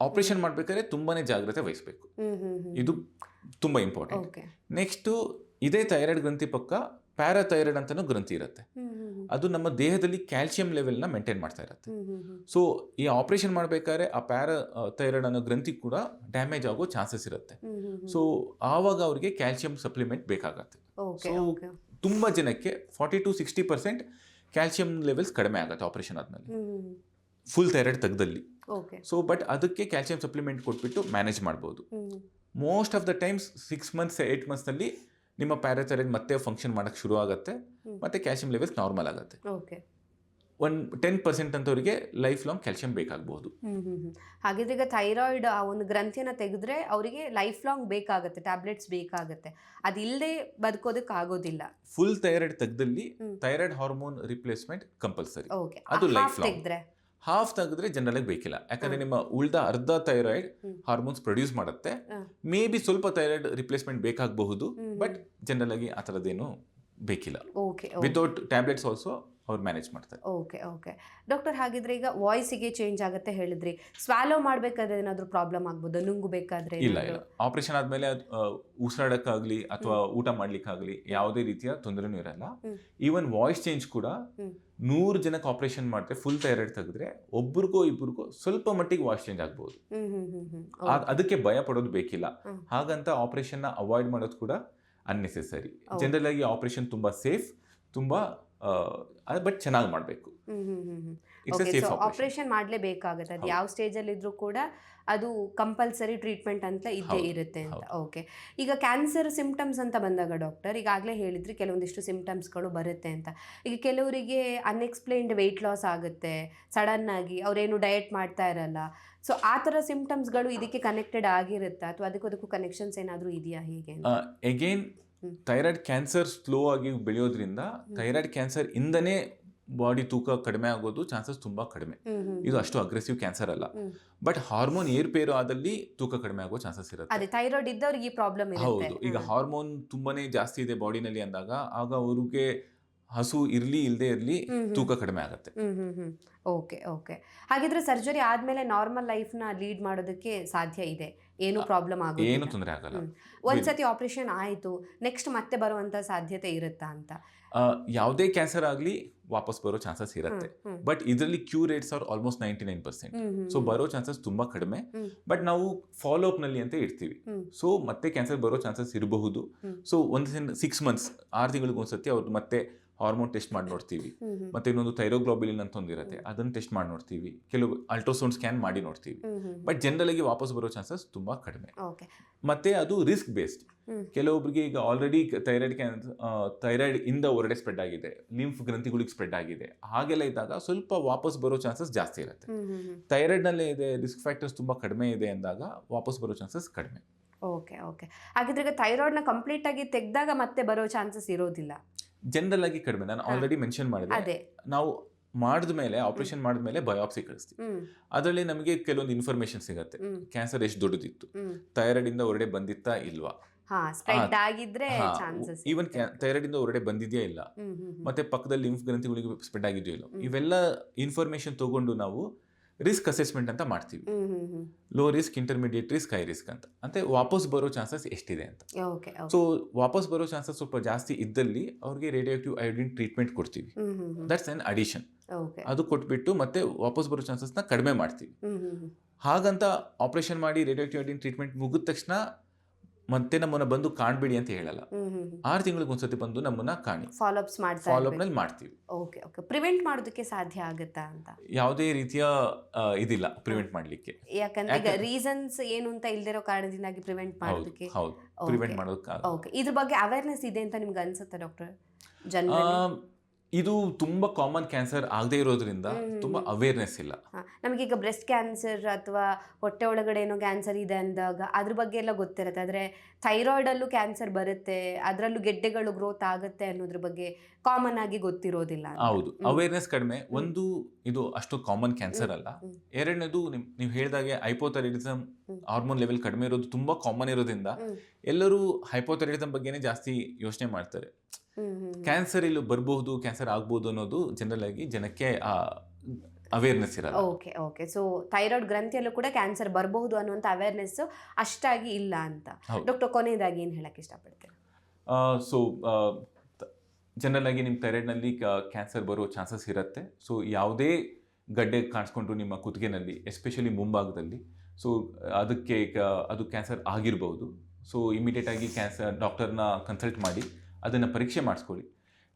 ಆಪರೇಷನ್ ಮಾಡಬೇಕಾದ್ರೆ ತುಂಬಾ ಜಾಗ್ರತೆ ವಹಿಸಬೇಕು. ಇದು ತುಂಬ ಇಂಪಾರ್ಟೆಂಟ್ ನೆಕ್ಸ್ಟು ಇದೇ ಥೈರಾಯ್ಡ್ ಗ್ರಂಥಿ ಪಕ್ಕ ಪ್ಯಾರಾಥೈರಾಯ್ಡ್ ಅಂತಲೂ ಗ್ರಂಥಿ ಇರುತ್ತೆ. ಅದು ನಮ್ಮ ದೇಹದಲ್ಲಿ ಕ್ಯಾಲ್ಸಿಯಂ ಲೆವೆಲ್ನ ಮೇಂಟೈನ್ ಮಾಡ್ತಾ ಇರುತ್ತೆ. ಸೊ ಈ ಆಪರೇಷನ್ ಮಾಡಬೇಕಾದ್ರೆ ಆ ಪ್ಯಾರಾ ಥೈರಾಯ್ಡ್ ಅನ್ನೋ ಗ್ರಂಥಿ ಕೂಡ ಡ್ಯಾಮೇಜ್ ಆಗೋ ಚಾನ್ಸಸ್ ಇರುತ್ತೆ. ಸೊ ಆವಾಗ ಅವರಿಗೆ ಕ್ಯಾಲ್ಸಿಯಂ ಸಪ್ಲಿಮೆಂಟ್ ಬೇಕಾಗತ್ತೆ. ಸೊ ತುಂಬಾ ಜನಕ್ಕೆ forty to sixty percent calcium levels ಕಡಿಮೆ ಆಗುತ್ತೆ ಆಪರೇಷನ್ ಆದಮೇಲೆ. ಫುಲ್ ಥೈರಾಯ್ಡ್ ತೆಗ್ದಲ್ಲಿ. ಸೊ ಬಟ್ ಅದಕ್ಕೆ ಕ್ಯಾಲ್ಸಿಯಂ ಸಪ್ಲಿಮೆಂಟ್ ಕೊಟ್ಬಿಟ್ಟು ಮ್ಯಾನೇಜ್ ಮಾಡ್ಬೋದು. Most of the times six months eight ಮಂತ್ಸ್ನಲ್ಲಿ ನಿಮ್ಮ ಪ್ಯಾರಾಥೈರಾಯ್ಡ್ ಮತ್ತೆ ಫಂಕ್ಷನ್ ಮಾಡೋಕ್ಕೆ ಶುರು ಆಗುತ್ತೆ. ಮತ್ತೆ ಕ್ಯಾಲ್ಸಿಯಂ ಲೆವೆಲ್ಸ್ ನಾರ್ಮಲ್ ಆಗುತ್ತೆ. ಓಕೆ ಒನ್ ಟೆನ್ ಪರ್ಸೆಂಟ್ ಅಂತವರಿಗೆ ಲೈಫ್ ಲಾಂಗ್ ಕ್ಯಾಲ್ಸಿಯಂ ಬೇಕಾಗಬಹುದು ಹಾಗಿದ್ರೆ ಈಗ ಥೈರಾಯ್ಡ್ ಆ ಒಂದು ಗ್ರಂಥಿಯನ್ನು ತೆಗೆದ್ರೆ ಅವರಿಗೆ ಲೈಫ್ ಲಾಂಗ್ ಬೇಕಾಗುತ್ತೆ ಟ್ಯಾಬ್ಲೆಟ್ಸ್ ಬೇಕಾಗುತ್ತೆ. ಅದಿಲ್ಲದೆ ಬದುಕೋದಕ್ಕೆ ಆಗೋದಿಲ್ಲ. Full thyroid ತೆಗ್ದಲ್ಲಿ. Thyroid hormone replacement compulsory okay ಅದು ಲೈಫ್ ಲಾಂಗ್ ಹಾಫ್ ತೆಗೆದ್ರೆ ಜನರಲ್ ಬೇಕಿಲ್ಲ. ಯಾಕಂದ್ರೆ ನಿಮ್ಮ ಉಳ್ದ ಅರ್ಧ ಥೈರಾಯ್ಡ್ ಹಾರ್ಮೋನ್ಸ್ ಪ್ರೊಡ್ಯೂಸ್ ಮಾಡುತ್ತೆ. ಮೇ ಬಿ ಸ್ವಲ್ಪ ಥೈರಾಯ್ಡ್ ರಿಪ್ಲೇಸ್ಮೆಂಟ್ ಬೇಕಾಗಬಹುದು ಬಟ್ ಜನರಲ್ ಆಗಿ ಆ ಥರದ್ದೇನು ಬೇಕಿಲ್ಲ. ಓಕೆ ವಿತೌಟ್ ಟ್ಯಾಬ್ಲೆಟ್ಸ್ ಆಲ್ಸೋ ಅವ್ರು ಮ್ಯಾನೇಜ್ ಮಾಡ್ತಾರೆ. ಓಕೆ ಓಕೆ ಡಾಕ್ಟರ್ ಹಾಗಿದ್ರೆ ಈಗ ವಾಯ್ಸಿಗೆ ಚೇಂಜ್ ಆಗುತ್ತೆ ಹೇಳಿದ್ರಿ. ಸ್ವಾಲೋ ಮಾಡಬೇಕಾದ್ರೆ ಏನಾದರೂ ಪ್ರಾಬ್ಲಮ್ ಆಗ್ಬೋದು? ನುಂಗಬೇಕಾದ್ರೆ ಇಲ್ಲ ಇಲ್ಲ. ಆಪರೇಷನ್ ಆದಮೇಲೆ ಉಸಿರಾಡೋಕ್ಕಾಗಲಿ ಅಥವಾ ಊಟ ಮಾಡ್ಲಿಕ್ಕಾಗ್ಲಿ ಯಾವುದೇ ರೀತಿಯ ತೊಂದರೆನೂ ಇರಲ್ಲ. ಈವನ್ ವಾಯ್ಸ್ ಚೇಂಜ್ ಕೂಡ. ನೂರು ಜನಕ್ಕೆ ಆಪರೇಷನ್ ಮಾಡಿದ್ರೆ ಫುಲ್ ಥೈರಾಯ್ಡ್ ತೆಗೆದ್ರೆ ಒಬ್ರಿಗೋ ಇಬ್ಬರಿಗೋ ಸ್ವಲ್ಪ ಮಟ್ಟಿಗೆ ವಾಶ್ ಚೇಂಜ್ ಆಗ್ಬೋದು. ಅದಕ್ಕೆ ಭಯ ಪಡೋದು ಬೇಕಿಲ್ಲ. ಹಾಗಂತ ಆಪರೇಷನ್ನ ಅವಾಯ್ಡ್ ಮಾಡೋದು ಕೂಡ ಅನ್ನೆಸೆಸರಿ. ಜನರಲ್ ಆಗಿ ಆಪರೇಷನ್ ತುಂಬಾ ಸೇಫ್ ತುಂಬಾ ಬಟ್ ಚೆನ್ನಾಗಿ ಮಾಡಬೇಕು. ಸೊ ಆಪರೇಷನ್ ಮಾಡಲೇಬೇಕಾಗುತ್ತೆ. ಅದು ಯಾವ ಸ್ಟೇಜಲ್ಲಿ ಇದ್ರೂ ಕೂಡ ಅದು ಕಂಪಲ್ಸರಿ ಟ್ರೀಟ್ಮೆಂಟ್ ಅಂತ ಇದ್ದೇ ಇರುತ್ತೆ ಅಂತ. ಓಕೆ ಈಗ ಕ್ಯಾನ್ಸರ್ ಸಿಂಪ್ಟಮ್ಸ್ ಅಂತ ಬಂದಾಗ ಡಾಕ್ಟರ್ ಈಗಾಗಲೇ ಹೇಳಿದ್ರಿ ಕೆಲವೊಂದಿಷ್ಟು ಸಿಂಪ್ಟಮ್ಸ್ಗಳು ಬರುತ್ತೆ ಅಂತ. ಈಗ ಕೆಲವರಿಗೆ ಅನ್ಎಕ್ಸ್ಪ್ಲೈನ್ಡ್ ವೆಯ್ಟ್ ಲಾಸ್ ಆಗುತ್ತೆ ಸಡನ್ ಆಗಿ ಅವರೇನು ಡಯಟ್ ಮಾಡ್ತಾ ಇರಲ್ಲ. ಸೊ ಆ ಥರ ಸಿಂಪ್ಟಮ್ಸ್ಗಳು ಇದಕ್ಕೆ ಕನೆಕ್ಟೆಡ್ ಆಗಿರುತ್ತಾ? ಅಥವಾ ಅದಕ್ಕೂ ಅದಕ್ಕೂ ಕನೆಕ್ಷನ್ಸ್ ಏನಾದರೂ ಇದೆಯಾ ಹೀಗೆ ಅಂತ? ಅಗೇನ್ ಥೈರಾಯ್ಡ್ ಕ್ಯಾನ್ಸರ್ ಸ್ಲೋ ಆಗಿ ಬೆಳೆಯೋದ್ರಿಂದ ಥೈರಾಯ್ಡ್ ಕ್ಯಾನ್ಸರ್ ಇಂದನೇ ಬಾಡಿ ತೂಕ ಕಡಿಮೆ ಆಗೋದು ಚಾನ್ಸಸ್ ತುಂಬಾ ಕಡಿಮೆ. ಇದು ಅಷ್ಟು ಅಗ್ರೆಸಿವ್ ಕ್ಯಾನ್ಸರ್ ಅಲ್ಲ. ಬಟ್ ಹಾರ್ಮೋನ್ ಏರ್ಪೇರು ಆದಲ್ಲಿ ತೂಕ ಕಡಿಮೆ ಆಗೋ ಚಾನ್ಸಸ್ ಇರುತ್ತೆ. ಅದೇ ಥೈರಾಯ್ಡ್ ಇದ್ದವ್ರಿಗೆ ಈ ಪ್ರಾಬ್ಲಮ್ ಹೌದು. ಈಗ ಹಾರ್ಮೋನ್ ತುಂಬಾನೇ ಜಾಸ್ತಿ ಇದೆ ಬಾಡಿನಲ್ಲಿ ಅಂದಾಗ ಆಗ ಅವ್ರಿಗೆ ಹಸು ಇರ್ಲಿ ಇಲ್ಲದೆ ಇರ್ಲಿ. ತೂಕ ಕಡಿಮೆ ಆಗುತ್ತೆ. ಓಕೆ ಓಕೆ ಹಾಗಿದ್ರೆ ಸರ್ಜರಿ ಆದ್ಮೇಲೆ ನಾರ್ಮಲ್ ಲೈಫ್ನ ಲೀಡ್ ಮಾಡೋದಕ್ಕೆ ಸಾಧ್ಯ ಇದೆ. ಏನು ಪ್ರಾಬ್ಲಮ್ ಏನು ಆಗೋದಿಲ್ಲ. ತೊಂದರೆ ಆಗಲ್ಲ. ಒಂದ್ಸತಿ ಆಪರೇಷನ್ ಆಯಿತು ನೆಕ್ಸ್ಟ್ ಮತ್ತೆ ಬರುವಂತ ಸಾಧ್ಯತೆ ಇರುತ್ತಾ ಅಂತ? ಯಾವುದೇ ಕ್ಯಾನ್ಸರ್ ಆಗಲಿ ವಾಪಸ್ ಬರೋ ಚಾನ್ಸಸ್ ಇರುತ್ತೆ. ಬಟ್ ಇದರಲ್ಲಿ cure rates are almost ninety nine percent so ಬರೋ ಚಾನ್ಸಸ್ ತುಂಬಾ ಕಡಿಮೆ. ಬಟ್ ನಾವು ಫಾಲೋ ಅಪ್ನಲ್ಲಿ ಅಂತ ಇರ್ತೀವಿ. ಹ್ಮ್. ಸೊ ಮತ್ತೆ ಕ್ಯಾನ್ಸರ್ ಬರೋ ಚಾನ್ಸಸ್ ಇರಬಹುದು. ಸೊ ಒಂದು ಸಿಕ್ಸ್ ಮಂತ್ಸ್ ಆರು ತಿಂಗಳಿಗೆ ಒಂದ್ಸತಿ ಅವ್ರು ಮತ್ತೆ ಹಾರ್ಮೋನ್ ಟೆಸ್ಟ್ ಮಾಡಿ ನೋಡ್ತೀವಿ. ಮತ್ತೆ ಇನ್ನೊಂದು ಥೈರೋಗ್ಲೋಬಿಲಿನ್ ಅಂತ ಒಂದಿರುತ್ತೆ ಅದನ್ನು ಟೆಸ್ಟ್ ಮಾಡಿ ನೋಡ್ತೀವಿ ಕೆಲವು ಅಲ್ಟ್ರಾಸೌಂಡ್ ಸ್ಕ್ಯಾನ್ ಮಾಡಿ ನೋಡ್ತೀವಿ. ಬಟ್ ಜನರಲ್ ಆಗಿ ವಾಪಸ್ ಬರೋ ಚಾನ್ಸಸ್ ತುಂಬಾ ಕಡಿಮೆ. ಮತ್ತೆ ಅದು ರಿಸ್ಕ್ ಬೇಸ್ಡ್. ಕೆಲವೊಬ್ಬರಿಗೆ ಈಗ ಆಲ್ರೆಡಿ ಥೈರಾಯ್ಡ್ ಕ್ಯಾನ್ ಥೈರಾಯ್ಡ್ ಇಂದ ಹೊರಡೆ ಸ್ಪ್ರೆಡ್ ಆಗಿದೆ ಲಿಂಫ್ ಗ್ರಂಥಿಗಳಿಗೆ ಸ್ಪ್ರೆಡ್ ಆಗಿದೆ. ಹಾಗೆಲ್ಲ ಇದ್ದಾಗ ಸ್ವಲ್ಪ ವಾಪಸ್ ಬರೋ ಚಾನ್ಸಸ್ ಜಾಸ್ತಿ ಇರುತ್ತೆ. ಹ್ಮ್, ಹ್ಮ್, ಹ್ಮ್. ಥೈರಾಯ್ಡ್ ನಲ್ಲೇ ಇದೆ ರಿಸ್ಕ್ ಫ್ಯಾಕ್ಟರ್ಸ್ ತುಂಬಾ ಕಡಿಮೆ ಇದೆ ಅಂದಾಗ ವಾಪಸ್ ಬರೋ ಚಾನ್ಸಸ್ ಕಡಿಮೆ. ಓಕೆ ಓಕೆ ಹಾಗಿದ್ರೆ ಈಗ ಥೈರಾಯ್ಡ್ನ ಕಂಪ್ಲೀಟ್ ಆಗಿ ತೆಗೆದಾಗ ಮತ್ತೆ ಬರೋ ಚಾನ್ಸಸ್ ಇರೋದಿಲ್ಲ. ಜನರಲ್ ಆಗಿ ಕಡಿಮೆ. ನಾನು ಆಲ್ರೆಡಿ ಮೆನ್ಷನ್ ಮಾಡಿದೆ. ನಾವು ಮಾಡಿದ್ಮೇಲೆ ಆಪರೇಷನ್ ಮಾಡಿದ್ಮೇಲೆ ಬಯೋಪ್ಸಿ ಕಳಿಸ್ತೀವಿ. ಅದರಲ್ಲಿ ನಮಗೆ ಕೆಲವೊಂದು ಇನ್ಫಾರ್ಮೇಶನ್ ಸಿಗುತ್ತೆ. ಕ್ಯಾನ್ಸರ್ ಎಷ್ಟು ದೊಡ್ಡದಿತ್ತು? ಥೈರಾಯ್ಡ್ ಇಂದ ಹೊರಡೆ ಬಂದಿತ್ತಾ ಇಲ್ವಾ? ಈವನ್ ಥೈರಾಯ್ಡ್ ಇಂದ ಹೊರಡೆ ಬಂದಿದೆಯಾ ಇಲ್ಲ. ಮತ್ತೆ ಪಕ್ಕದಲ್ಲಿ ಲಿಂಫ್ ಗ್ರಂಥಿಗಳಿಗೆ ಸ್ಪ್ರೆಡ್ ಆಗಿದೆಯೋ ಇಲ್ಲ. ಇವೆಲ್ಲ ಇನ್ಫಾರ್ಮೇಶನ್ ತಗೊಂಡು ನಾವು ರಿಸ್ಕ್ ಅಸೆಸ್ಮೆಂಟ್ ಅಂತ ಮಾಡ್ತೀವಿ. Low risk intermediate risk high risk ಅಂತ. ಅಂತ ವಾಪಸ್ ಬರೋ ಚಾನ್ಸಸ್ ಎಷ್ಟಿದೆ ಅಂತ. ಸೊ ವಾಪಸ್ ಬರೋ ಚಾನ್ಸಸ್ ಸ್ವಲ್ಪ ಜಾಸ್ತಿ ಇದ್ದಲ್ಲಿ ಅವ್ರಿಗೆ ರೇಡಿಯೋ ಆಕ್ಟಿವ್ ಟ್ರೀಟ್ಮೆಂಟ್ ಕೊಡ್ತೀವಿ. ದಟ್ಸ್ ಅನ್ ಅಡಿಷನ್ ಅದು ಕೊಟ್ಬಿಟ್ಟು ಮತ್ತೆ ವಾಪಸ್ ಬರೋ ಚಾನ್ಸಸ್ನ ಕಡಿಮೆ ಮಾಡ್ತೀವಿ. ಹಾಗಂತ ಆಪರೇಷನ್ ಮಾಡಿ ರೇಡಿಯೋ ಆಕ್ಟಿವ್ ಐಯೋಡಿನ್ ಟ್ರೀಟ್ಮೆಂಟ್ ಮುಗಿದ ತಕ್ಷಣ ಮತ್ತೆ ನಮ್ಮನ್ನ ಬಂದು ಕಾಣ್ಬೇಡಿ ಅಂತ ಹೇಳಲ್ಲ. ಆರು ತಿಂಗಳಿಗೆ ಒಂದ್ಸತಿ ಬಂದು ನಮ್ಮನ್ನ ಕಾಣಿ. ಫಾಲೋ ಮಾಡ್ತಾರೆ ಮಾಡ್ತಾ ಫಾಲೋ ಇರ್ಬೇಕು. ನಲ್ಲಿ ಮಾಡ್ತೀವಿ. ಓಕೆ ಓಕೆ ಪ್ರಿವೆಂಟ್ ಮಾಡೋದಕ್ಕೆ ಸಾಧ್ಯ ಆಗುತ್ತಾ ಅಂತ? ಯಾವುದೇ ರೀತಿಯ ಇದಿಲ್ಲ ಪ್ರಿವೆಂಟ್ ಮಾಡ್ಲಿಕ್ಕೆ. ಯಾಕಂದ್ರೆ ಈಗ ರೀಸನ್ಸ್ ಏನು ಅಂತ ಇಲ್ದಿರೋ ಕಾರಣದಿಂದಾಗಿ ಪ್ರಿವೆಂಟ್ ಮಾಡೋದಕ್ಕೆ ಹೌದು. ಪ್ರಿವೆಂಟ್ ಮಾಡೋದಕ್ಕೆ ಓಕೆ ಇದ್ರ ಬಗ್ಗೆ ಅವೇರ್ನೆಸ್ ಇದೆ ಅಂತ ನಿಮ್ಗೆ ಅನ್ಸುತ್ತೆ ಡಾಕ್ಟರ್ ಜನರಲಿ ಇದು ತುಂಬಾ ಕಾಮನ್ ಕ್ಯಾನ್ಸರ್ ಆಗದೆ ಇರೋದ್ರಿಂದ ತುಂಬಾ ಅವೇರ್ನೆಸ್ ಇಲ್ಲ ನಮಗೀಗ ಬ್ರೆಸ್ಟ್ ಕ್ಯಾನ್ಸರ್ ಅಥವಾ ಹೊಟ್ಟೆ ಒಳಗಡೆ ಏನೋ ಕ್ಯಾನ್ಸರ್ ಇದೆ ಅಂದಾಗ ಅದ್ರ ಬಗ್ಗೆ ಎಲ್ಲ ಗೊತ್ತಿರುತ್ತೆ ಥೈರಾಯ್ಡ್ ಥೈರಾಯ್ಡಲ್ಲೂ ಕ್ಯಾನ್ಸರ್ ಬರುತ್ತೆ ಅದರಲ್ಲೂ ಗೆಡ್ಡೆಗಳು ಗ್ರೋತ್ ಆಗುತ್ತೆ ಅನ್ನೋದ್ರ ಬಗ್ಗೆ ಕಾಮನ್ ಆಗಿ ಗೊತ್ತಿರೋದಿಲ್ಲ ಹೌದು. ಅವೇರ್ನೆಸ್ ಕಡಿಮೆ ಒಂದು ಇದು ಅಷ್ಟು ಕಾಮನ್ ಕ್ಯಾನ್ಸರ್ ಅಲ್ಲ. ಎರಡನೇದು ನೀವು ಹೇಳಿದಾಗೆ ಹೈಪೋಥೈರಿಡಿಸಮ್. ಹಾರ್ಮೋನ್ ಲೆವೆಲ್ ಕಡಿಮೆ ಇರೋದು ತುಂಬಾ ಕಾಮನ್ ಇರೋದ್ರಿಂದ ಎಲ್ಲರೂ ಹೈಪೋಥೈರಿಡಿಸಮ್ ಬಗ್ಗೆನೇ ಜಾಸ್ತಿ ಯೋಚನೆ ಮಾಡ್ತಾರೆ. ಕ್ಯಾನ್ಸರ್ ಇಲ್ಲಿ ಬರಬಹುದು ಕ್ಯಾನ್ಸರ್ ಆಗ್ಬೋದು ಅನ್ನೋದು ಜನರಲ್ ಆಗಿ ಜನಕ್ಕೆ ಅವೇರ್ನೆಸ್ ಇರಲ್ಲ. ಓಕೆ ಓಕೆ ಸೊ ಥೈರಾಯ್ಡ್ ಗ್ರಂಥಿಯಲ್ಲೂ ಕೂಡ ಕ್ಯಾನ್ಸರ್ ಬರಬಹುದು ಅನ್ನುವಂಥ ಅವೇರ್ನೆಸ್ ಅಷ್ಟಾಗಿ ಇಲ್ಲ ಅಂತ. ಡಾಕ್ಟರ್ ಕೊನೆಯದಾಗಿ ಏನು ಹೇಳಕ್ಕೆ ಇಷ್ಟಪಡ್ತೀರಾ? ಸೊ ಜನರಲ್ ಆಗಿ ನಿಮ್ಮ ಥೈರಾಯ್ಡ್ನಲ್ಲಿ ಕ್ಯಾನ್ಸರ್ ಬರೋ ಚಾನ್ಸಸ್ ಇರುತ್ತೆ. ಸೊ ಯಾವುದೇ ಗಡ್ಡೆ ಕಾಣಿಸ್ಕೊಂಡ್ರು ನಿಮ್ಮ ಕುತ್ತಿಗೆನಲ್ಲಿ ಎಸ್ಪೆಷಲಿ ಮುಂಭಾಗದಲ್ಲಿ ಸೊ ಅದಕ್ಕೆ ಅದು ಕ್ಯಾನ್ಸರ್ ಆಗಿರ್ಬೋದು. ಸೊ ಇಮಿಡಿಯೇಟ್ ಆಗಿ ಕ್ಯಾನ್ಸರ್ ಡಾಕ್ಟರ್ನ ಕನ್ಸಲ್ಟ್ ಮಾಡಿ. ಅದನ್ನು ಪರೀಕ್ಷೆ ಮಾಡಿಸ್ಕೊಳ್ಳಿ.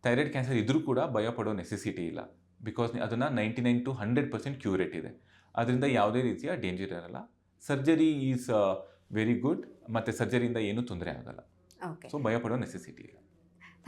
ಥೈರಾಯ್ಡ್ ಕ್ಯಾನ್ಸರ್ ಇದ್ದರೂ ಕೂಡ ಭಯ ಪಡೋ ನೆಸೆಸಿಟಿ ಇಲ್ಲ. ಬಿಕಾಸ್ ಅದನ್ನು ninety nine to hundred percent curate ಇದೆ. ಅದರಿಂದ ಯಾವುದೇ ರೀತಿಯ ಡೇಂಜರ್ ಇರಲ್ಲ. ಸರ್ಜರಿ ಈಸ್ ವೆರಿ ಗುಡ್ ಮತ್ತು ಸರ್ಜರಿಯಿಂದ ಏನೂ ತೊಂದರೆ ಆಗಲ್ಲ. ಸೊ ಭಯ ಪಡೋ ನೆಸೆಸಿಟಿ ಇಲ್ಲ.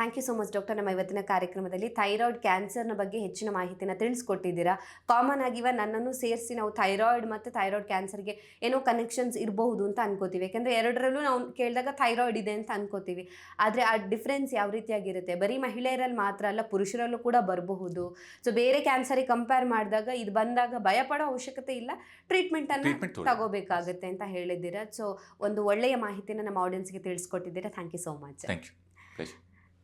Thank you so much doctor ನಮ್ಮ ಇವತ್ತಿನ ಕಾರ್ಯಕ್ರಮದಲ್ಲಿ ಥೈರಾಯ್ಡ್ ಕ್ಯಾನ್ಸರ್ನ ಬಗ್ಗೆ ಹೆಚ್ಚಿನ ಮಾಹಿತಿನ ತಿಳಿಸ್ಕೊಟ್ಟಿದ್ದೀರಾ. ಕಾಮನ್ ಆಗಿವ ನನ್ನನ್ನು ಸೇರಿಸಿ ನಾವು ಥೈರಾಯ್ಡ್ ಮತ್ತು ಥೈರಾಯ್ಡ್ ಕ್ಯಾನ್ಸರ್ಗೆ ಏನೋ ಕನೆಕ್ಷನ್ಸ್ ಇರಬಹುದು ಅಂತ ಅನ್ಕೋತೀವಿ. ಯಾಕೆಂದರೆ ಎರಡರಲ್ಲೂ ನಾವು ಕೇಳಿದಾಗ ಥೈರಾಯ್ಡ್ ಇದೆ ಅಂತ ಅನ್ಕೋತೀವಿ. ಆದರೆ ಆ ಡಿಫ್ರೆನ್ಸ್ ಯಾವ ರೀತಿಯಾಗಿರುತ್ತೆ? ಬರೀ ಮಹಿಳೆಯರಲ್ಲಿ ಮಾತ್ರ ಅಲ್ಲ ಪುರುಷರಲ್ಲೂ ಕೂಡ ಬರಬಹುದು. ಸೊ ಬೇರೆ ಕ್ಯಾನ್ಸರಿಗೆ ಕಂಪೇರ್ ಮಾಡಿದಾಗ ಇದು ಬಂದಾಗ ಭಯ ಪಡೋ ಅವಶ್ಯಕತೆ ಇಲ್ಲ ಟ್ರೀಟ್ಮೆಂಟನ್ನು ಟ್ರೀಟ್ಮೆಂಟ್ ತಗೋಬೇಕಾಗುತ್ತೆ ಅಂತ ಹೇಳಿದ್ದೀರಾ. ಸೊ ಒಂದು ಒಳ್ಳೆಯ ಮಾಹಿತಿನ ನಮ್ಮ ಆಡಿಯನ್ಸ್ಗೆ ತಿಳಿಸ್ಕೊಟ್ಟಿದ್ದೀರಾ. Thank you so much thank you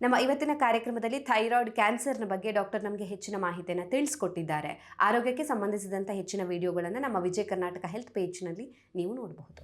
ನಮ್ಮ ಇವತ್ತಿನ ಕಾರ್ಯಕ್ರಮದಲ್ಲಿ ಥೈರಾಯ್ಡ್ ಕ್ಯಾನ್ಸರ್ನ ಬಗ್ಗೆ ಡಾಕ್ಟರ್ ನಮಗೆ ಹೆಚ್ಚಿನ ಮಾಹಿತಿಯನ್ನು ತಿಳಿಸ್ಕೊಟ್ಟಿದ್ದಾರೆ. ಆರೋಗ್ಯಕ್ಕೆ ಸಂಬಂಧಿಸಿದಂಥ ಹೆಚ್ಚಿನ ವಿಡಿಯೋಗಳನ್ನು ನಮ್ಮ ವಿಜಯ ಕರ್ನಾಟಕ ಹೆಲ್ತ್ ಪೇಜ್ನಲ್ಲಿ ನೀವು ನೋಡಬಹುದು.